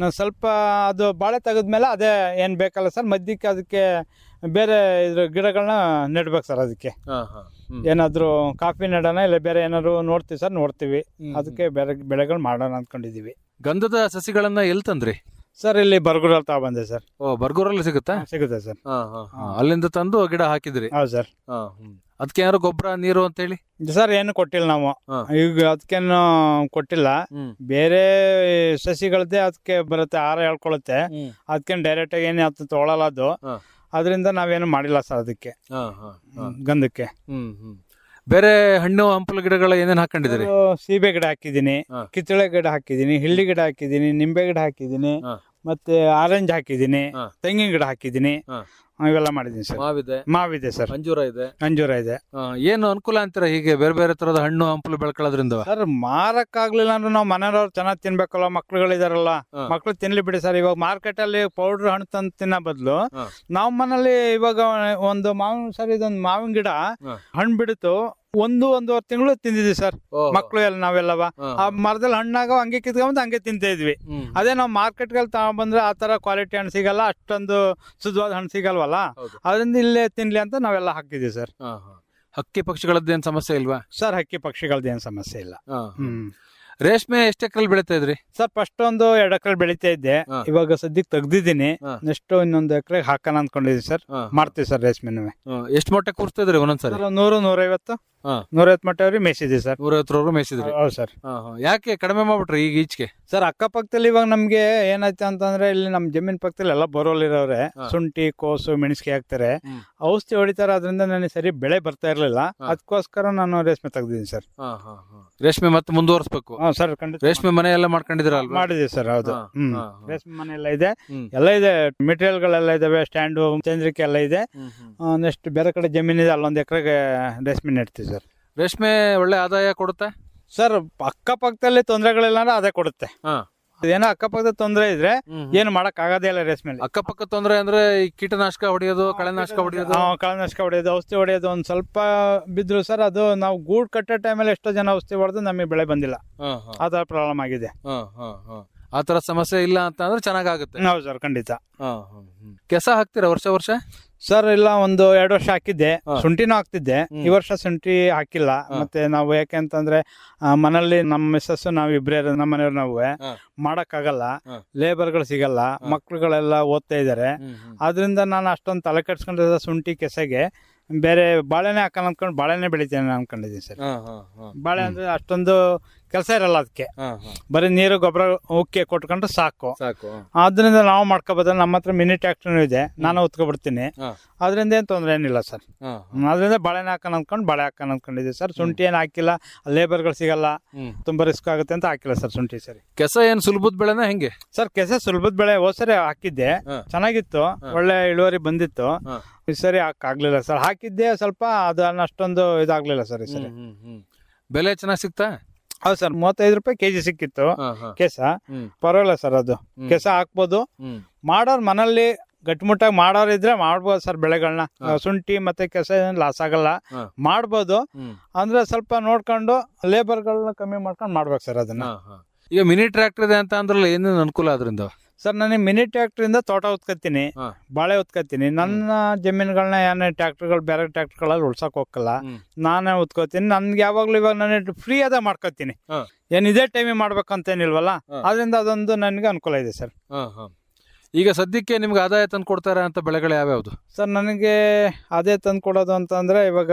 ನಾವು ಸ್ವಲ್ಪ ಅದು ಬಾಳೆ ತೆಗೆದ್ಮೇಲೆ ಅದೇ ಏನ್ ಬೇಕಲ್ಲ ಸರ್ ಮಧ್ಯಕ್ಕೆ ಅದಕ್ಕೆ ಬೇರೆ ಇದ್ರ ಗಿಡಗಳನ್ನ ನೆಡ್ಬೇಕು ಸರ್ ಅದಕ್ಕೆ. ಏನಾದ್ರು ಕಾಫಿ ನೆಡೋಣ ಇಲ್ಲ ಬೇರೆ ಏನಾದ್ರು ನೋಡ್ತೀವಿ ಸರ್ ನೋಡ್ತೀವಿ. ಅದಕ್ಕೆ ಬೇರೆ ಬೆಳೆಗಳು ಮಾಡೋಣ ಅನ್ಕೊಂಡಿದೀವಿ ಗಂಧದ ಸಸಿಗಳನ್ನ ಎಲ್ಲಿ ತಂದ್ರಿ? ಸರ್ ಇಲ್ಲಿ ಬರ್ಗೂರಲ್ಲಿ ತಗೊ ಬಂದೆ ಸರ್. ಓ ಬರ್ಗೂರಲ್ಲಿ ಸಿಗುತ್ತಾ? ಸಿಗುತ್ತೆ ಸರ್. ಅಲ್ಲಿಂದ ತಂದು ಗಿಡ ಹಾಕಿದ್ರಿ? ಹೌದು ಸರ್. ಅದಕ್ಕೆ ಯಾರು ಗೊಬ್ಬರ ನೀರು ಅಂತ ಹೇಳಿ ಸರ್ ಏನು ಕೊಟ್ಟಿಲ್ಲ ನಾವು ಹ. ಈಗ ಅದಕ್ಕೇನು ಕೊಟ್ಟಿಲ್ಲ ಬೇರೆ ಸಸಿಗಳದ್ದೇ ಅದಕ್ಕೆ ಬರುತ್ತೆ ಆರ ಹೇಳ್ಕೊಳುತ್ತೆ ಅದಕ್ಕೇನು ಡೈರೆಕ್ಟ್ ಆಗಿ ಏನು ಅದು ತೊಗೊಳಲ್ಲ ಅದು ಹ. ಅದರಿಂದ ನಾವೇನು ಮಾಡಿಲ್ಲ ಸರ್ ಅದಕ್ಕೆ ಹಾ, ಹಾ, ಹಾ. ಗಂಧಕ್ಕೆ ಹ್ಮ್ ಹ್ಮ್ ಬೇರೆ ಹಣ್ಣು ಹಂಪಲು ಗಿಡಗಳ ಏನೇನು ಹಾಕೊಂಡಿದ್ದೀರಿ ಅದು ಸೀಬೆ ಗಿಡ ಹಾಕಿದ್ದೀನಿ ಹಾ. ಕಿತ್ತಳೆ ಗಿಡ ಹಾಕಿದ್ದೀನಿ ಹಿಳ್ಳಿ ಗಿಡ ಹಾಕಿದ್ದೀನಿ ನಿಂಬೆ ಗಿಡ ಹಾಕಿದ್ದೀನಿ ಹಾ. ಮತ್ತೆ ಆರೆಂಜ್ ಹಾಕಿದ್ದೀನಿ ಹಾ. ತೆಂಗಿನ ಗಿಡ ಹಾಕಿದ್ದೀನಿ ಹಾ. ಇವೆಲ್ಲ ಮಾಡಿದ್ದೀನಿ ಸರ್. ಮಾವಿದೆ. ಮಾವಿದೆ ಸರ್. ಅಂಜೂರ ಇದೆ. ಅಂಜೂರ ಇದೆ. ಆ, ಏನು ಅನುಕೂಲ ಅಂತೀರಾ ಹೀಗೆ ಬೇರೆ ಬೇರೆ ತರದ ಹಣ್ಣು ಹಂಪಲು ಬೆಳ್ಕೊಳ್ಳೋದ್ರಿಂದ? ಸರ್ ಮಾರಕ್ಕಾಗ್ಲಿಲ್ಲ ಅಂದ್ರೆ ನಾವು ಮನೆಯವ್ರು ಚೆನ್ನಾಗಿ ತಿನ್ಬೇಕಲ್ಲ ಮಕ್ಳುಗಳಿದಾರಲ್ಲ. ಹಾ. ಮಕ್ಳು ತಿನ್ಲಿ ಬಿಡಿ ಸರ್. ಇವಾಗ ಮಾರ್ಕೆಟ್ ಅಲ್ಲಿ ಪೌಡರ್ ಹಣ್ಣು ತಂದು ತಿನ್ನೋ ಬದಲು ಹಾ. ನಾವು ಮನೇಲಿ ಇವಾಗ ಒಂದು ಮಾವಿನ ಸರ್ ಇದೊಂದು ಮಾವಿನ ಗಿಡ ಹಾ. ಹಣ್ಣು ಬಿಡುತ್ತು ಒಂದು ಒಂದೂವರೆ ತಿಂಗಳು ತಿಂದಿದ್ವಿ ಸರ್. ಮಕ್ಳು ಎಲ್ಲ ನಾವೆಲ್ಲವ. ಆ ಮರದಲ್ಲಿ ಹಣ್ಣಾಗ ಹಂಗೆ ಕಿತ್ಕೊಂಡ್ ಹಂಗೆ ತಿಂತಾ ಇದ್ವಿ. ಅದೇ ನಾವು ಮಾರ್ಕೆಟ್ಗಳಲ್ಲಿ ತಗೊಂಡ್ಬಂದ್ರೆ ಆ ತರ ಕ್ವಾಲಿಟಿ ಹಣ್ಣು ಸಿಗಲ್ಲ ಅಷ್ಟೊಂದು ಶುದ್ಧವಾದ ಹಣ್ಣು ಸಿಗಲ್ವಲ್ಲ. ಅದರಿಂದ ಇಲ್ಲೇ ತಿನ್ಲಿ ಅಂತ ನಾವೆಲ್ಲ ಹಾಕಿದ್ವಿ ಸರ್ ಹಕ್ಕಿ ಪಕ್ಷಿಗಳದ್ದು ಏನ್ ಸಮಸ್ಯೆ ಇಲ್ವಾ? ಸರ್ ಹಕ್ಕಿ ಪಕ್ಷಿಗಳದ್ದು ಏನು ಸಮಸ್ಯೆ ಇಲ್ಲ. ಹ್ಮ್. ರೇಷ್ಮೆ ಎಷ್ಟು ಎಕರೆ ಬೆಳೀತಾ ಇದ್ರಿ? ಸರ್ ಫಸ್ಟ್ ಒಂದು ಎರಡು ಎಕರೆ ಬೆಳಿತಾ ಇದ್ದೆ. ಇವಾಗ ಸದ್ಯಕ್ಕೆ ತೆಗ್ದಿದ್ದೀನಿ. ನೆಕ್ಸ್ಟ್ ಇನ್ನೊಂದು ಎಕರೆ ಹಾಕೋಣ ಅಂದ್ಕೊಂಡಿದ್ದೀನಿ ಸರ್ ಮಾಡ್ತೀವಿ ಸರ್ ರೇಷ್ಮೆನೂ. ಎಷ್ಟು ಮೊಟ್ಟೆ ಕೂರ್ತಿದ್ರಿ ಒಂದೊಂದ್ಸರಿ? ಸರ್ ನೂರು ನೂರೈವತ್ತು. ಹಾ. ನೂರೈವತ್ತು ಮಟ್ಟವ್ರಿ ಮೇಯಿಸಿದ್ವಿ ಸರ್ ನೂರೈವತ್ತರವರೆಗೂ ಮೇಯಿಸಿದ್ರಿ ಹೌದು ಸರ್ ಹಾ, ಹಾ. ಯಾಕೆ ಕಡಿಮೆ ಮಾಡ್ಬಿಟ್ರಿ ಈಗ ಈಚೆಗೆ ಸರ್ ಅಕ್ಕಪಕ್ಕದಲ್ಲಿ ಇವಾಗ ನಮ್ಗೆ ಏನಾಯ್ತು ಅಂತಂದ್ರೆ ಇಲ್ಲಿ ನಮ್ಮ ಜಮೀನ್ ಪಕ್ಕದಲ್ಲಿ ಎಲ್ಲ ಬೋರ್ವೆಲ್ ಇರೋರೆ ಹಾ. ಶುಂಠಿ ಕೋಸು ಮೆಣಸಿಗೆ ಹಾಕ್ತಾರೆ ಹ್ಮ್. ಔಷಧಿ ಹೊಡಿತಾರೆ ಅದರಿಂದ ನನಗೆ ಸರಿ ಬೆಳೆ ಬರ್ತಾ ಇರಲಿಲ್ಲ ಹಾ. ಅದಕ್ಕೋಸ್ಕರ ನಾನು ರೇಷ್ಮೆ ತೆಗ್ದಿದ್ದೀನಿ ಸರ್ ಹಾ, ಹಾ, ಹಾ. ರೇಷ್ಮೆ ಮತ್ತೆ ಮುಂದುವರಿಸ್ಬೇಕು ಹಾ ಸರ್ ಖಂಡಿತ ರೇಷ್ಮೆ ಮನೆ ಎಲ್ಲ ಮಾಡ್ಕೊಂಡಿದ್ದೀರಾ ಅಲ್ವಾ ಮಾಡಿದೀವಿ ಸರ್ ಹೌದು ಹಾ, ಹ್ಮ್ ಹಾ, ಹಾ. ರೇಷ್ಮೆ ಮನೆ ಎಲ್ಲ ಇದೆ ಹ್ಮ್. ಎಲ್ಲ ಇದೆ ಮೆಟೀರಿಯಲ್ ಗಳೆಲ್ಲ ಇದಾವೆ ಸ್ಟ್ಯಾಂಡು ಚಂದ್ರಿಕೆ ಎಲ್ಲ ಇದೆ ಹ್ಮ್, ಹ್ಮ್. ನೆಕ್ಸ್ಟ್ ಬೇರೆ ಕಡೆ ಜಮೀನಿದೆ ಅಲ್ಲೊಂದು ಎಕರೆಗೆ ರೇಷ್ಮೆ ನೆಡ್ತೀವಿ ಸರ್ ರೇಷ್ಮೆ ಒಳ್ಳೆ ಆದಾಯ ಕೊಡುತ್ತೆ? ಸರ್ ಅಕ್ಕಪಕ್ಕದಲ್ಲಿ ತೊಂದರೆಗಳಿಲ್ಲ ಅಂದ್ರೆ ಅದೇ ಕೊಡುತ್ತೆ. ಹಾ. ಏನೋ ಅಕ್ಕಪಕ್ಕದ ತೊಂದರೆ ಇದ್ರೆ. ಏನು ಮಾಡಕ್ ಆಗೋದೇ ಇಲ್ಲ ರೇಷ್ಮೆಲಿ. ಅಕ್ಕಪಕ್ಕ ತೊಂದರೆ ಅಂದ್ರೆ ಈ ಕೀಟನಾಶಕ ಹೊಡೆಯೋದು ಕಳೆನಾಶಕ ಹೊಡೆಯೋದು? ಕಳೆನಾಶಕ ಹೊಡೆಯೋದು ಔಷಧಿ ಹೊಡೆಯೋದು ಒಂದ್ ಸ್ವಲ್ಪ ಬಿದ್ರು ಸರ್ ಅದು ನಾವು ಗೂಡ್ ಕಟ್ಟೋ ಟೈಮಲ್ಲಿ ಎಷ್ಟೋ ಜನ ಔಷಧಿ ಹೊಡೆದು ನಮಗೆ ಬೆಳೆ ಬಂದಿಲ್ಲ. ಆ ತರ ಪ್ರಾಬ್ಲಮ್ ಆಗಿದೆ. ಆ ತರ ಸಮಸ್ಯೆ ಇಲ್ಲ ಅಂತ ಅಂದ್ರೆ ಚೆನ್ನಾಗಾಗುತ್ತೆ ಹೌದು ಸರ್ ಖಂಡಿತ ಹಾ, ಹಾ, ಹ್ಮ್. ಕೆಸ ಹಾಕ್ತೀರಾ ವರ್ಷ ವರ್ಷ ಸರ್ ಇಲ್ಲ ಒಂದು ಎರಡು ವರ್ಷ ಹಾಕಿದ್ದೆ ಹಾ. ಶುಂಠಿನೂ ಹಾಕ್ತಿದ್ದೆ ಹ್ಮ್. ಈ ವರ್ಷ ಶುಂಠಿ ಹಾಕಿಲ್ಲ ಹಾ. ಮತ್ತೆ ನಾವು ಯಾಕೆ ಅಂತಂದ್ರೆ ಆ, ಮನೇಲಿ ನಮ್ಮ ಮಿಸ್ಸಸ್ ನಾವು ಇಬ್ರೇ ಇರೋದು, ನಮ್ಮ ಮನೆಯವ್ರು ನಾವು ಹಾ. ಮಾಡಕ್ಕಾಗಲ್ಲ ಹಾ. ಲೇಬರ್ಗಳು ಸಿಗಲ್ಲ ಮಕ್ಕಳುಗಳೆಲ್ಲ ಮಕ್ಳುಗಳೆಲ್ಲ ಓದ್ತಾ ಇದಾರೆ. ಆದ್ರಿಂದ ನಾನು ಅಷ್ಟೊಂದು ತಲೆ ಕೆಡ್ಸ್ಕೊಂಡಿರೋ ಶುಂಠಿ ಕೆಸಗೆ ಬೇರೆ ಬಾಳೆನೆ ಹಾಕೋಣ ಅನ್ಕೊಂಡು ಬಾಳೆನೆ ಬೆಳಿತೇನೆ ಅನ್ಕೊಂಡಿದ್ದೀನಿ ಸರ್ ಹಾ, ಹಾ, ಹಾ. ಬಾಳೆ ಅಂದ್ರೆ ಅಷ್ಟೊಂದು ಕೆಲಸ ಇರಲ್ಲ ಅದಕ್ಕೆ. ಬರೀ ನೀರು ಗೊಬ್ಬರ ಉಕ್ಕಿ ಕೊಟ್ಕೊಂಡ್ರೆ ಸಾಕು. ಸಾಕು. ಅದರಿಂದ ನಾವು ಮಾಡ್ಕೋಬೋದು ನಮ್ಮ ಹತ್ರ ಮಿನಿ ಟ್ಯಾಕ್ಟರ್ ಇದೆ. ನಾನು ಉತ್ಕೊಬಿಡ್ತೀನಿ. ಅದರಿಂದ ಏನು ತೊಂದರೆ ಏನಿಲ್ಲ ಸರ್. ಅದರಿಂದ ಬಾಳೆನ ಹಾಕೋಣ ಅಂದ್ಕೊಂಡು ಬಾಳೆ ಹಾಕೋಣ ಅನ್ಕೊಂಡಿದ್ದೀವಿ ಸರ್. ಶುಂಠಿ ಏನು ಹಾಕಿಲ್ಲ. ಲೇಬರ್ಗಳು ಸಿಗಲ್ಲ. ತುಂಬ ರಿಸ್ಕ್ ಆಗುತ್ತೆ ಅಂತ ಹಾಕಿಲ್ಲ ಸರ್ ಶುಂಠಿ ಸರಿ. ಕೆಸ ಏನು ಸುಲಭದ ಬೆಳೆನ ಹೆಂಗೆ? ಸರ್ ಕೆಸ ಸುಲಭದ ಬೆಳೆ ಹೋದ್ ಸರಿ ಹಾಕಿದ್ದೆ. ಚೆನ್ನಾಗಿತ್ತು. ಒಳ್ಳೆ ಇಳುವರಿ ಬಂದಿತ್ತು. ಈ ಸರಿ ಹಾಕಾಗ್ಲಿಲ್ಲ ಸರ್. ಹಾಕಿದ್ದೆ ಸ್ವಲ್ಪ ಅದನ್ನ ಅಷ್ಟೊಂದು ಇದಾಗ್ಲಿಲ್ಲ ಸರ್ ಈ ಸರಿ. ಬೆಲೆ ಚೆನ್ನಾಗಿ ಸಿಗ್ತಾ? ಹೌದು ಸರ್ ಮೂವತ್ತೈದು ರೂಪಾಯಿ ಕೆಜಿ ಸಿಕ್ಕಿತ್ತು. ಕೆಸ ಪರವಾಗಿಲ್ಲ ಸರ್ ಅದು. ಕೆಸ ಹಾಕ್ಬೋದು. ಮಾಡೋರ್ ಮನೇಲಿ ಗಟ್ಟಿಮುಟ್ಟಾಗಿ ಮಾಡೋರಿದ್ರೆ ಮಾಡ್ಬೋದು ಸರ್ ಬೆಳೆಗಳನ್ನ. ಶುಂಠಿ ಮತ್ತೆ ಕೆಸ ಲಾಸ್ ಆಗಲ್ಲ. ಮಾಡ್ಬೋದು. ಅಂದ್ರೆ ಸ್ವಲ್ಪ ನೋಡ್ಕೊಂಡು ಲೇಬರ್ಗಳನ್ನ ಕಮ್ಮಿ ಮಾಡ್ಕೊಂಡು ಮಾಡ್ಬೇಕು ಸರ್ ಅದನ್ನ. ಈಗ ಮಿನಿ ಟ್ರ್ಯಾಕ್ಟರ್ ಇದೆ ಅಂತ ಅಂದ್ರಲ್ಲ ಏನೇನು ಅನುಕೂಲ ಅದರಿಂದ ಸರ್ ನನಗೆ ಮಿನಿ ಟ್ರಾಕ್ಟರ್ ಇಂದ ತೋಟ ಉತ್ಕತ್ತೀನಿ ಹಾ. ಬಾಳೆ ಹೊತ್ಕೋತೀನಿ ನನ್ನ ಜಮೀನುಗಳನ್ನ ಏನೇ ಟ್ರ್ಯಾಕ್ಟರ್ಗಳು ಬೇರೆ ಟ್ರ್ಯಾಕ್ಟರ್ಗಳಲ್ಲಿ ಉಳ್ಸಕ್ ಹೋಗಲ್ಲ ಹ್ಮ್. ನಾನೇ ಉತ್ಕೋತೀನಿ ನನ್ಗೆ ಯಾವಾಗ್ಲೂ ಇವಾಗ ನಾನು ಫ್ರೀ ಅದ ಮಾಡ್ಕೋತೀನಿ ಹಾ. ಏನ್ ಇದೇ ಟೈಮಿಗೆ ಮಾಡ್ಬೇಕಂತೇನಿಲ್ವಲ್ಲ ಹಾ. ಅದರಿಂದ ಅದೊಂದು ನನಗೆ ಅನುಕೂಲ ಇದೆ ಸರ್ ಹಾ, ಹಾ. ಈಗ ಸದ್ಯಕ್ಕೆ ನಿಮ್ಗೆ ಆದಾಯ ತಂದು ಕೊಡ್ತಾರೆ ಅಂತ ಬೆಳೆಗಳು ಯಾವ್ಯಾವ್ದು ಸರ್ ನನಗೆ ಅದೇ ತಂದು ಕೊಡೋದು ಅಂತಂದ್ರೆ ಇವಾಗ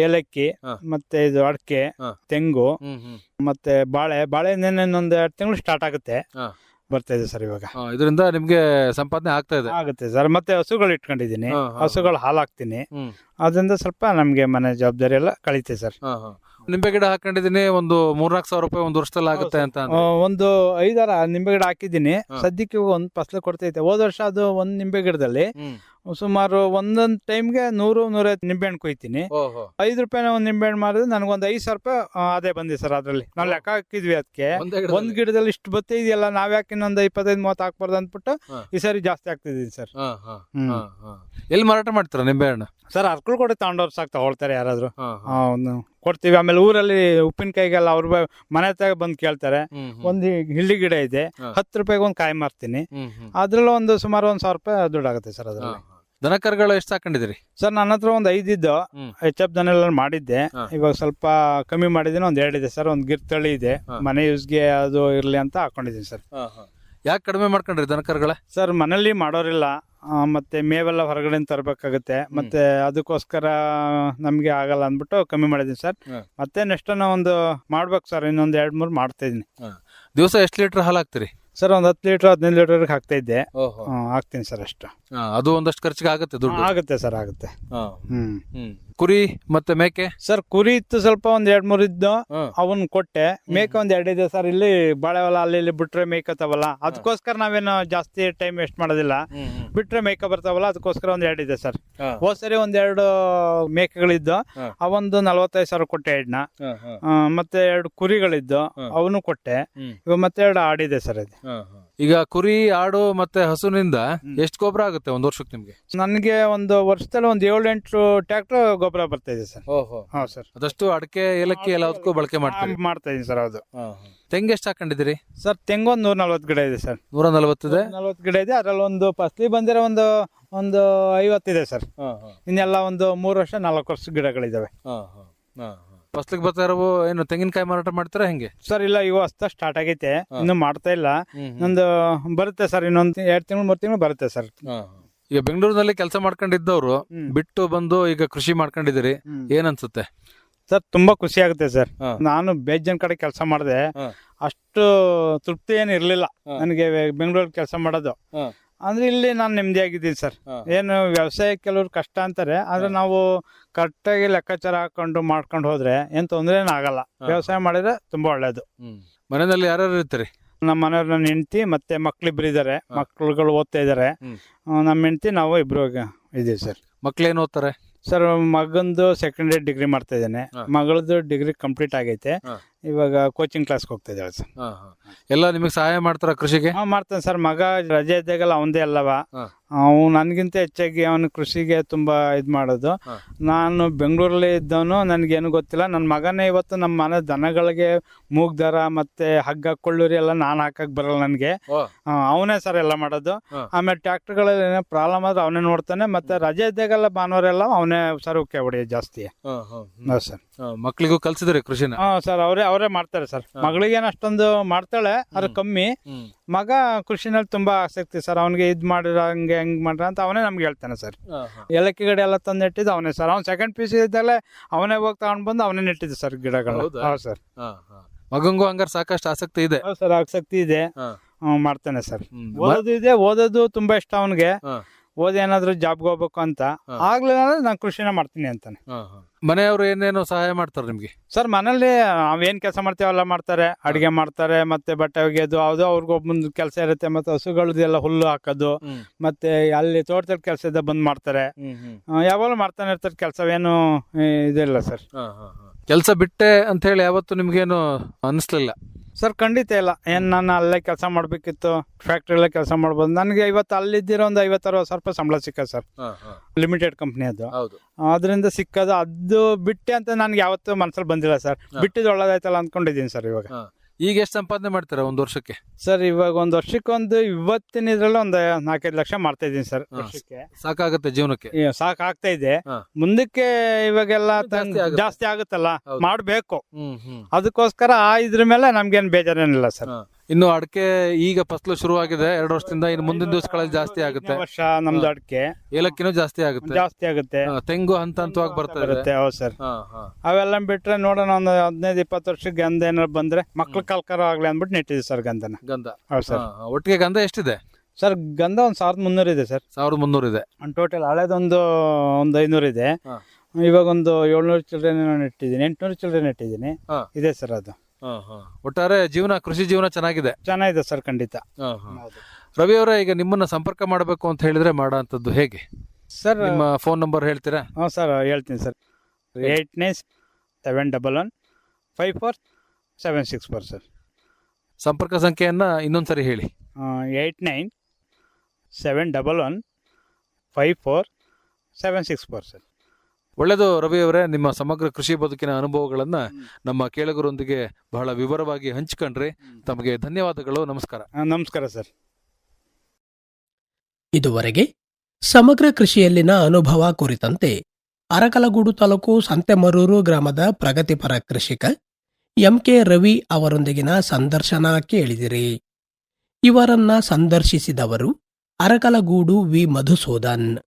ಏಲಕ್ಕಿ ಹಾ. ಮತ್ತೆ ಇದು ಅಡಿಕೆ ಹಾ. ತೆಂಗು ಹ್ಮ್ ಹ್ಮ್ ಮತ್ತೆ ಬಾಳೆ ಬಾಳೆ ಒಂದು ಎರಡು ತಿಂಗಳು ಸ್ಟಾರ್ಟ್ ಆಗುತ್ತೆ ಹಾ. ಬರ್ತಾ ಇದೆ ಸರ್ ಇವಾಗ. ಇದರಿಂದ ನಿಮ್ಗೆ ಸಂಪಾದನೆ ಆಗ್ತಾ ಇದೆ. ಆಗುತ್ತೆ ಸರ್. ಮತ್ತೆ ಹಸುಗಳು ಇಟ್ಕೊಂಡಿದ್ದೀನಿ. ಹಾ, ಹಾ, ಹಸುಗಳು ಹಾಲು ಹಾಕ್ತೀನಿ ಹ್ಮ್. ಅದರಿಂದ ಸ್ವಲ್ಪ ನಮಗೆ ಮನೆ ಜವಾಬ್ದಾರಿ ಎಲ್ಲ ಕಳೀತೆ ಸರ್. ಹಾ, ಹಾ. ನಿಂಬೆ ಗಿಡ ಹಾಕೊಂಡಿದೀನಿ ಒಂದು ಮೂರ್ನಾಲ್ಕು ಸಾವಿರ ರೂಪಾಯಿ ಒಂದು ವರ್ಷದಲ್ಲಿ ಆಗುತ್ತೆ ಅಂತ ಆ, ಅಂದ್ರೆ. ಒಂದು ಐದಾರ ನಿಂಬೆ ಗಿಡ ಹಾಕಿದ್ದೀನಿ. ಹಾ. ಸದ್ಯಕ್ಕೆ ಒಂದು ಫಸಲು ಕೊಡ್ತೈತೆ. ಹೋದ ವರ್ಷ ಅದು ಒಂದು ನಿಂಬೆ ಗಿಡದಲ್ಲಿ ಹ್ಮ್. ಸುಮಾರು ಒಂದೊಂದು ಟೈಮ್ಗೆ ನೂರು ನೂರೈವತ್ತು ನಿಂಬೆಹಣ್ಣು ಕೊಯ್ತೀನಿ ಓಹೋ. ಐದು ರೂಪಾಯಿನ ಒಂದ್ ನಿಂಬೆಹಣ್ಣು ಮಾರಿದ್ರೆ ನನಗೊಂದು ಐದು ಸಾವಿರ ರೂಪಾಯಿ ಆ, ಅದೇ ಬಂದಿದೆ ಸರ್ ಅದರಲ್ಲಿ ನಾವು ಲೆಕ್ಕ ಹಾಕಿದ್ವಿ ಅದಕ್ಕೆ ಒಂದೇ ಗಿಡದಲ್ಲಿ? ಒಂದ್ ಗಿಡದಲ್ಲಿ ಇಷ್ಟು ಬತ್ತೆ ಇದೆಯಲ್ಲ ನಾವ್ ಯಾಕೆ ಇನ್ನೊಂದು ಇಪ್ಪತ್ತೈದು ಮೂವತ್ತು ಹಾಕ್ಬಾರ್ದು ಅಂದ್ಬಿಟ್ಟು ಹಾ. ಈ ಸರಿ ಜಾಸ್ತಿ ಆಗ್ತಿದ್ದೀನಿ ಸರ್ ಹಾ, ಹಾ, ಹ್ಮ್. ಹಾ, ಹಾ. ಎಲ್ಲಿ ಮಾರಾಟ ಮಾಡ್ತಾರ ನಿಂಬೆಹಣ್ಣು ಸರ್ ಅರ್ಕಲ್ ಕೂಡ ತಗೊಂಡವ್ರು ಸಾಕು ತಗೊಳ್ತಾರೆ ಯಾರಾದ್ರು ಹಾ, ಹಾ. ಆ, ಒಂದು ಕೊಡ್ತೀವಿ ಆಮೇಲೆ ಊರಲ್ಲಿ ಉಪ್ಪಿನಕಾಯಿಗೆಲ್ಲ ಅವ್ರ ಬ- ಮನೆ ಹತ್ರ ಬಂದು ಕೇಳ್ತಾರೆ ಹ್ಮ್, ಹ್ಮ್. ಒಂದು ಹಿಳ್ಳಿ ಗಿಡ ಇದೆ ಹಾ. ಹತ್ತು ರೂಪಾಯಿಗೆ ಒಂದು ಕಾಯಿ ಮಾರ್ತೀನಿ ಹ್ಮ್, ಹ್ಮ್. ಅದ್ರಲ್ಲಿ ಒಂದು ಸುಮಾರು ಒಂದು ಸಾವಿರ ರೂಪಾಯಿ ದುಡ್ಡಾಗುತ್ತೆ ಸರ್ ಹಾ, ಅದ್ರಲ್ಲಿ ಹಾ. ದನ ಕರುಗಳು ಎಷ್ಟು ಹಾಕೊಂಡಿದ್ರಿ ಸರ್ ನನ್ನ ಹತ್ರ ಒಂದು ಐದಿದ್ದು ಹ್ಮ್. ಎಚ್ ಎಫ್ ದನೆಲ್ಲ ಮಾಡಿದ್ದೆ. ಹಾ. ಇವಾಗ ಸ್ವಲ್ಪ ಕಮ್ಮಿ ಮಾಡಿದ್ದೀನಿ ಒಂದು ಎರಡಿದೆ ಸರ್ ಒಂದು ಗಿರ್ತಳಿ ಇದೆ. ಹಾ. ಮನೆ ಯೂಸ್ಗೆ ಅದು ಇರಲಿ ಅಂತ ಹಾಕೊಂಡಿದ್ದೀನಿ ಸರ್. ಯಾಕೆ ಕಡಿಮೆ ಮಾಡ್ಕೊಂಡ್ರಿ ದನಕರುಗಳ ಸರ್ ಮನೇಲಿ ಮಾಡೋರಿಲ್ಲ. ಆ, ಮತ್ತೆ ಮೇವೆಲ್ಲ ಹೊರಗಡೆಯಿಂದ ತರಬೇಕಾಗುತ್ತೆ. ಮತ್ತೆ ಅದಕ್ಕೋಸ್ಕರ ನಮಗೆ ಆಗಲ್ಲ ಅಂದ್ಬಿಟ್ಟು ಕಮ್ಮಿ ಮಾಡಿದ್ದೀನಿ ಸರ್. ಹಾ. ಮತ್ತೆ ನೆಕ್ಸ್ಟ್ ಒಂದು ಮಾಡ್ಬೇಕು ಸರ್ ಇನ್ನೊಂದು ಎರಡು ಮೂರು ಮಾಡ್ತಾ ಇದೀನಿ ದಿವಸ ಎಷ್ಟು ಲೀಟರ್ ಹಾಲು ಹಾಕ್ತೀರಿ? ಸರ್ ಒಂದು ಹತ್ತು ಲೀಟರ್ ಹದಿನೈದು ಲೀಟರ್ ಹಾಕ್ತಾ ಇದ್ದೆ. ಓಹೋ. ಹಾಕ್ತೀನಿ ಸರ್ ಅಷ್ಟು. ಅದು ಒಂದಷ್ಟು ಖರ್ಚಿಗೆ ಆಗುತ್ತೆ ದುಡ್ಡು ಆಗುತ್ತೆ ಸರ್ ಆಗುತ್ತೆ. ಹ್ಮ್. ಹ್ಮ್. ಕುರಿ ಮತ್ತೆ ಮೇಕೆ ಸರ್ ಕುರಿ ಇತ್ತು ಸ್ವಲ್ಪ ಒಂದ್ ಎರಡ್ ಮೂರ್ ಇದ್ದು. ಅವನ್ ಕೊಟ್ಟೆ ಮೇಕೆ ಒಂದ್ ಎರಡ್ ಇದೆ ಸರ್ ಇಲ್ಲಿ ಬಾಳೆ ಹೊಲ ಅಲ್ಲಿ ಇಲ್ಲಿ ಬಿಟ್ರೆ ತವಲ್ಲ ಅದಕ್ಕೋಸ್ಕರ ನಾವೇನು ಜಾಸ್ತಿ ಟೈಮ್ ವೇಸ್ಟ್ ಮಾಡೋದಿಲ್ಲ. ಬಿಟ್ರೆ ಮೇಕೆ ಬರ್ತಾವಲ್ಲ ಅದಕ್ಕೋಸ್ಕರ ಒಂದ್ ಎರಡ್ ಇದೆ ಸರ್. ಹೋದ್ ಸರಿ ಒಂದ್ ಎರಡು ಮೇಕೆಗಳಿದ್ದು ಹಾ. ಅವೊಂದು ನಲವತ್ತೈದು ಸಾವಿರ ಕೊಟ್ಟೆ ಎರಡ್ನ. ಆ, ಮತ್ತೆ ಎರಡು ಕುರಿಗಳಿದ್ದು ಹಾ. ಅವನು ಕೊಟ್ಟೆ. ಇವಾಗ ಮತ್ತೆ ಎರಡು ಆಡಿದೆ ಸರ್ ಅದು. ಈಗ ಕುರಿ ಆಡು ಮತ್ತೆ ಹಸುನಿಂದ ಎಷ್ಟು ಗೊಬ್ಬರ ಆಗುತ್ತೆ ಒಂದ್ ವರ್ಷಕ್ಕೆ ನಿಮ್ಗೆ? ನನಗೆ ಒಂದು ವರ್ಷದಲ್ಲಿ ಒಂದು ಏಳು ಎಂಟು ಟ್ರ್ಯಾಕ್ಟರ್ ಗೊಬ್ಬರ ಬರ್ತಾ ಇದೆ ಸರ್. ಓಹೋ. ಹಾ ಸರ್. ಅದಷ್ಟು ಅಡಕೆ ಏಲಕ್ಕಿ ಎಲ್ಲದಕ್ಕೂ ಬಳಕೆ ಮಾಡ್ತೀನಿ ಮಾಡ್ತಾ ಇದೀನಿ ಸರ್ ಹೌದು. ತೆಂಗ್ ಎಷ್ಟು ಹಾಕೊಂಡಿದ್ದೀರಿ? ಸರ್ ತೆಂಗೊಂದು ನೂರ ನಲ್ವತ್ತು ಗಿಡ ಇದೆ ಸರ್. ನೂರ ನಲವತ್ತಿದೆ ನಲ್ವತ್ತು ಗಿಡ ಇದೆ. ಅದ್ರಲ್ಲಿ ಒಂದು ಫಸ್ಲಿ ಬಂದಿರೋ ಒಂದು ಒಂದು ಐವತ್ತಿದೆ ಸರ್. ಇನ್ನೆಲ್ಲ ಒಂದು ಮೂರು ವರ್ಷ ನಾಲ್ಕು ವರ್ಷ ಗಿಡಗಳಿದಾವೆ. ಫಸ್ಲಿಗೆ ಬರ್ತಾ ಇರೋ ಏನು ತೆಂಗಿನಕಾಯಿ ಮಾರಾಟ ಮಾಡ್ತೀರಾ ಹೆಂಗೆ? ಸರ್ ಇಲ್ಲ ಇವು ಅಷ್ಟ ಸ್ಟಾರ್ಟ್ ಆಗೈತೆ. ಇನ್ನು ಮಾಡ್ತಾ ಇಲ್ಲ. ನಂದು ಬರುತ್ತೆ ಸರ್ ಇನ್ನೊಂದು ಎರಡು ತಿಂಗಳು ಮೂರು ತಿಂಗಳು ಬರುತ್ತೆ ಸರ್. ಈಗ ಬೆಂಗಳೂರಿನಲ್ಲಿ ಕೆಲಸ ಮಾಡ್ಕೊಂಡಿದ್ದವ್ರು ಬಿಟ್ಟು ಬಂದು ಈಗ ಕೃಷಿ ಮಾಡ್ಕೊಂಡಿದ್ದೀರಿ ಏನನ್ಸುತ್ತೆ ಏನ್ ಅನ್ಸುತ್ತೆ? ಸರ್ ತುಂಬಾ ಖುಷಿ ಆಗುತ್ತೆ ಸರ್. ನಾನು ಬೇಜನ್ ಕಡೆ ಕೆಲಸ ಮಾಡಿದೆ. ಅಷ್ಟು ತೃಪ್ತಿ ಏನು ಇರಲಿಲ್ಲ ನನಗೆ ಬೆಂಗಳೂರಲ್ಲಿ ಕೆಲಸ ಮಾಡೋದು. ಅಂದ್ರೆ ಇಲ್ಲಿ ನಾನು ನೆಮ್ಮದಿಯಾಗಿದ್ದೀನಿ ಸರ್. ಏನು ವ್ಯವಸಾಯ ಕೆಲವ್ರು ಕಷ್ಟ ಅಂತಾರೆ ಆದ್ರೆ ನಾವು ಕರೆಕ್ಟಾಗಿ ಲೆಕ್ಕಾಚಾರ ಹಾಕೊಂಡು ಮಾಡ್ಕೊಂಡು ಹೋದ್ರೆ ಏನ್ ತೊಂದ್ರೆ ಆಗಲ್ಲ. ವ್ಯವಸಾಯ ಮಾಡಿದ್ರೆ ತುಂಬಾ ಒಳ್ಳೇದು. ಮನೆಯಲ್ಲಿ ಯಾರ್ಯಾರು ಇರ್ತಾರೆ? ನಮ್ಮ ಮನೆಯವ್ರ ನನ್ನ ಹೆಂಡತಿ ಮತ್ತೆ ಮಕ್ಳಿಬ್ರು ಇದಾರೆ. ಹಾ. ಮಕ್ಳುಗಳು ಓದ್ತಾ ಇದಾರೆ. ನಮ್ಮ ಹೆಂಡತಿ ನಾವು ಇಬ್ರು ಇದೀವಿ ಸರ್. ಮಕ್ಳೇನು ಓದ್ತಾರೆ? ಸರ್ ಮಗಂದು ಸೆಕೆಂಡ್ ಇಯರ್ ಡಿಗ್ರಿ ಮಾಡ್ತಾ ಇದ್ದೇನೆ. ಮಗಳದ್ದು ಮಗಳದು ಡಿಗ್ರಿ ಕಂಪ್ಲೀಟ್ ಆಗೈತೆ. ಇವಾಗ ಕೋಚಿಂಗ್ ಕ್ಲಾಸ್ಗೆ ಹೋಗ್ತಾ ಇದ್ದಾಳೆ ಸರ್. ಎಲ್ಲ ನಿಮಗೆ ಸಹಾಯ ಮಾಡ್ತಾರ ಕೃಷಿಗೆ? ಹಾ ಮಾಡ್ತಾನೆ ಸರ್. ಮಗ ರಜೆ ಇದ್ದಾಗೆಲ್ಲ ಅವನದೇ ಅಲ್ಲವ. ಹಾ. ಅವನು ನನಗಿಂತ ಹೆಚ್ಚಾಗಿ ಅವನು ಕೃಷಿಗೆ ತುಂಬಾ ಇದು ಮಾಡೋದು. ಹಾ. ನಾನು ಬೆಂಗಳೂರಲ್ಲಿ ಇದ್ದವನು ನನಗೇನು ಗೊತ್ತಿಲ್ಲ. ನನ್ನ ಮಗನೇ ಇವತ್ತು ನಮ್ಮ ಮನೆ ದನಗಳಿಗೆ ಮೂಗ್ ದರ ಮತ್ತೆ ಹಗ್ಗ ಕೊಳ್ಳೂರಿ ಎಲ್ಲ ನಾನು ಹಾಕಕ್ಕೆ ಬರಲ್ಲ ನನಗೆ. ಅವನೇ ಸರ್ ಎಲ್ಲ ಮಾಡೋದು. ಹಾ. ಆಮೇಲೆ ಟ್ಯಾಕ್ಟ್ರ್ಗಳಲ್ಲಿ ಏನೋ ಪ್ರಾಬ್ಲಮ್ ಆದ್ರೆ ಅವನೇ ನೋಡ್ತಾನೆ. ಮತ್ತೆ ರಜೆ ಇದ್ದಾಗೆಲ್ಲ ಭಾನುವಾರ ಎಲ್ಲ ಅವನೇ ಸರುಕೆ ಹೊಡೆಯೋದು ಜಾಸ್ತಿ. ಹೌದು ಸರ್. ಮಕ್ಳಿಗೂ ಕಲ್ಸಿದ್ರಿ ಕೃಷಿನ? ಹಾ ಸರ್. ಅವರೇ ಅವರೇ ಮಾಡ್ತಾರೆ ಸರ್. ಮಗಳಿಗೆ ಮಗಳಿಗೇನು ಅಷ್ಟೊಂದು ಮಾಡ್ತಾಳೆ ಅದು ಕಮ್ಮಿ. ಮಗ ಕೃಷಿನಲ್ಲಿ ತುಂಬಾ ಆಸಕ್ತಿ ಸರ್. ಅವನಿಗೆ ಇದ್ ಮಾಡಿರ ಹಂಗೆ ಹೆಂಗ್ ಮಾಡ್ರ ಅಂತ ಅವನೇ ನಮ್ಗೆ ಹೇಳ್ತಾನೆ ಸರ್. ಏಲಕ್ಕಿ ಗಿಡ ಎಲ್ಲ ತಂದು ನೆಟ್ಟಿದ್ದು ಅವನೇ ಸರ್. ಅವ್ನು ಸೆಕೆಂಡ್ ಪಿ ಸಿ ಇದ್ದಾಗಲೇ ಅವನೇ ಹೋಗಿ ತಗೊಂಡ್ ಬಂದು ಅವನೇ ನೆಟ್ಟಿದ್ದು ಸರ್ ಗಿಡಗಳು ಹೌದಾ? ಸರ್. ಮಗಂಗು ಹಂಗಾರ ಸಾಕಷ್ಟು ಆಸಕ್ತಿ ಇದೆ. ಸರ್ ಆಸಕ್ತಿ ಇದೆ. ಮಾಡ್ತಾನೆ ಸರ್. ಓದೋದು ಇದೆ ಓದೋದು ತುಂಬಾ ಇಷ್ಟ ಅವನಿಗೆ. ಹಾ. ಓದಿ ಏನಾದ್ರು ಜಾಬ್ಗೆ ಹೋಗ್ಬೇಕು ಅಂತ. ಆಗ್ಲಿಲ್ಲ ಅಂದ್ರೆ ನಾನು ಕೃಷಿನ ಮಾಡ್ತೀನಿ ಅಂತಾನೆ. ಮನೆಯವರು ಏನೇನೋ ಸಹಾಯ ಮಾಡ್ತಾರೆ ನಿಮ್ಗೆ? ಸರ್ ಮನೇಲಿ ನಾವೇನ್ ಕೆಲಸ ಮಾಡ್ತೇವಲ್ಲ ಮಾಡ್ತಾರೆ. ಅಡಿಗೆ ಮಾಡ್ತಾರೆ ಮತ್ತೆ ಬಟ್ಟೆ ಒಗೆಯೋದು ಅದು ಅವ್ರಿಗೊಬ್ಬಂದು ಕೆಲಸ ಇರುತ್ತೆ ಮತ್ತೆ ಹಸುಗಳದೆಲ್ಲ ಹುಲ್ಲು ಹಾಕೋದು ಮತ್ತೆ ಅಲ್ಲಿ ತೋಟದಲ್ಲಿ ಕೆಲಸ ಇದ್ದ ಬಂದ್ ಮಾಡ್ತಾರೆ. ಯಾವಾಗಲೂ ಮಾಡ್ತಾನೆ ಇರ್ತಾರೆ ಕೆಲಸವೇನು ಇದಿಲ್ಲ ಸರ್. ಕೆಲಸ ಬಿಟ್ಟೆ ಅಂತ ಹೇಳಿ ಯಾವತ್ತು ನಿಮ್ಗೇನು ಅನಿಸ್ಲಿಲ್ಲ? ಸರ್ ಖಂಡಿತ ಇಲ್ಲ. ಏನು ನಾನು ಅಲ್ಲೇ ಕೆಲಸ ಮಾಡಬೇಕಿತ್ತು ಫ್ಯಾಕ್ಟ್ರಿಯಲ್ಲೇ ಕೆಲಸ ಮಾಡ್ಬೋದು. ನನಗೆ ಇವತ್ತು ಅಲ್ಲಿದ್ದಿರೋ ಒಂದು ಐವತ್ತಾರು ಸಾವಿರ ರೂಪಾಯಿ ಸಂಬಳ ಸಿಕ್ಕ ಸರ್. ಲಿಮಿಟೆಡ್ ಕಂಪ್ನಿ ಅದು. ಹೌದು. ಅದರಿಂದ ಸಿಕ್ಕದು. ಅದು ಬಿಟ್ಟೆ ಅಂತ ನನ್ಗೆ ಯಾವತ್ತೂ ಮನ್ಸಲ್ಲಿ ಬಂದಿಲ್ಲ ಸರ್. ಬಿಟ್ಟಿದ್ದು ಒಳ್ಳೇದಾಯ್ತಲ್ಲ ಅಂದ್ಕೊಂಡಿದ್ದೀನಿ ಸರ್ ಇವಾಗ. ಈಗ ಎಷ್ಟು ಸಂಪಾದನೆ ಮಾಡ್ತಾರೆ ಒಂದು ವರ್ಷಕ್ಕೆ ಸರ್ ಇವಾಗ ಒಂದು ವರ್ಷಕ್ಕೊಂದು ಇವತ್ತಿನ ಇದ್ರಲ್ಲಿ ಒಂದು ನಾಲ್ಕೈದು ಲಕ್ಷ ಮಾಡ್ತಾ ಇದ್ದೀನಿ ಸರ್ ಹಾ. ವರ್ಷಕ್ಕೆ ಸಾಕಾಗತ್ತೆ ಜೀವನಕ್ಕೆ ಸಾಕಾಗ್ತಾ ಇದೆ ಹಾ. ಮುಂದಕ್ಕೆ ಇವಾಗೆಲ್ಲ ಜಾಸ್ತಿ ತಂಗ್- ಆಗುತ್ತೆ. ಜಾಸ್ತಿ ಆಗುತ್ತಲ್ಲ ಹೌದು. ಮಾಡ್ಬೇಕು ಹ್ಮ್ ಹ್ಮ್ ಅದಕ್ಕೋಸ್ಕರ ಆ ಇದ್ರ ಮೇಲೆ ನಮ್ಗೇನ್ ಬೇಜಾರೇನಿಲ್ಲ ಸರ್ ಹಾ. ಇನ್ನು ಅಡಿಕೆ ಈಗ ಫಸಲು ಶುರುವಾಗಿದೆ. ಎರಡು ವರ್ಷದಿಂದ ಇನ್ನು ಮುಂದಿನ ದಿವಸಗಳಲ್ಲಿ ಜಾಸ್ತಿ ಆಗುತ್ತೆ. ವರ್ಷ ನಮ್ದು ಅಡಿಕೆ. ಏಲಕ್ಕಿನೂ ಜಾಸ್ತಿ ಆಗುತ್ತೆ. ಜಾಸ್ತಿ ಆಗುತ್ತೆ. ಹಾ, ತೆಂಗು ಹಂತ ಹಂತವಾಗಿ ಬರ್ತಾ ಇದೆ. ಬರುತ್ತೆ ಹೌದು ಸರ್. ಹಾ, ಹಾ. ಅವೆಲ್ಲ ಬಿಟ್ರೆ ನೋಡೋಣ ಒಂದು ಹದಿನೈದು ಇಪ್ಪತ್ತು ವರ್ಷಕ್ಕೆ ಗಂಧ ಏನಾದ್ರು ಬಂದ್ರೆ ಮಕ್ಳು ಕಲ್ಕರ ಆಗ್ಲಿ ಅಂದ್ಬಿಟ್ಟು ನೆಟ್ಟಿದೆ ಸರ್ ಗಂಧನ. ಗಂಧ. ಹೌದು ಸರ್. ಹಾ, ಹಾ. ಒಟ್ಟಿಗೆ ಗಂಧ ಎಷ್ಟಿದೆ? ಸರ್ ಗಂಧ ಒಂದ್ ಸಾವಿರದ ಮುನ್ನೂರು ಇದೆ ಸರ್. ಸಾವಿರದ ಮುನ್ನೂರು ಇದೆ. ಒಂದು ಟೋಟಲ್ ಹಳೇದೊಂದು ಒಂದು ಐನೂರು ಇದೆ. ಹಾ. ಇವಾಗ ಒಂದು ಏಳ್ನೂರು ಚಿಲ್ಡ್ರೆ ನೆಟ್ಟಿದ್ದೀನಿ. ಎಂಟ್ನೂರು ಚಿಲ್ಡ್ರೆನ್ ನೆಟ್ಟಿದ್ದೀನಿ. ಹಾ. ಇದೆ ಸರ್ ಅದು. ಒಟ್ಟಾರೆ ಜೀವನ ಕೃಷಿ ಜೀವನ ಚೆನ್ನಾಗಿದೆ. ಚೆನ್ನಾಗಿದೆ ಸರ್ ಖಂಡಿತ. ರವಿ ಅವರೇ ಈಗ ನಿಮ್ಮನ್ನ ಸಂಪರ್ಕ ಮಾಡಬೇಕು ಅಂತ ಹೇಳಿದ್ರೆ ಮಾಡೋಂಥದ್ದು ಹೇಗೆ? ಸರ್ ನಿಮ್ಮ ಫೋನ್ ನಂಬರ್ ಹೇಳ್ತೀರಾ? ಹಾಂ ಸರ್ ಹೇಳ್ತೀನಿ sir. Eight nine seven double one five four seven six four sir. ಸಂಪರ್ಕ ಸಂಖ್ಯೆಯನ್ನು ಇನ್ನೊಂದು ಸರಿ ಹೇಳಿ. Eight nine seven double one five four seven six four sir. ಒಳ್ಳೆಯದು ರವಿ ಅವರೇ ನಿಮ್ಮ ಸಮಗ್ರ ಕೃಷಿ ಬದುಕಿನ ಅನುಭವಗಳನ್ನು ನಮ್ಮ ಕೇಳುಗರೊಂದಿಗೆ ಬಹಳ ವಿವರವಾಗಿ ಹಂಚಿಕೊಂಡ್ರಿ. ತಮಗೆ ಧನ್ಯವಾದಗಳು ನಮಸ್ಕಾರ. ನಮಸ್ಕಾರ ಸರ್. ಇದುವರೆಗೆ ಸಮಗ್ರ ಕೃಷಿಯಲ್ಲಿನ ಅನುಭವ ಕುರಿತಂತೆ ಅರಕಲಗೂಡು ತಾಲೂಕು ಸಂತೆಮರೂರು ಗ್ರಾಮದ ಪ್ರಗತಿಪರ ಕೃಷಿಕ ಎಂಕೆ ರವಿ ಅವರೊಂದಿಗಿನ ಸಂದರ್ಶನ ಕೇಳಿದಿರಿ. ಇವರನ್ನ ಸಂದರ್ಶಿಸಿದವರು ಅರಕಲಗೂಡು ವಿ. ಮಧುಸೂದನ್.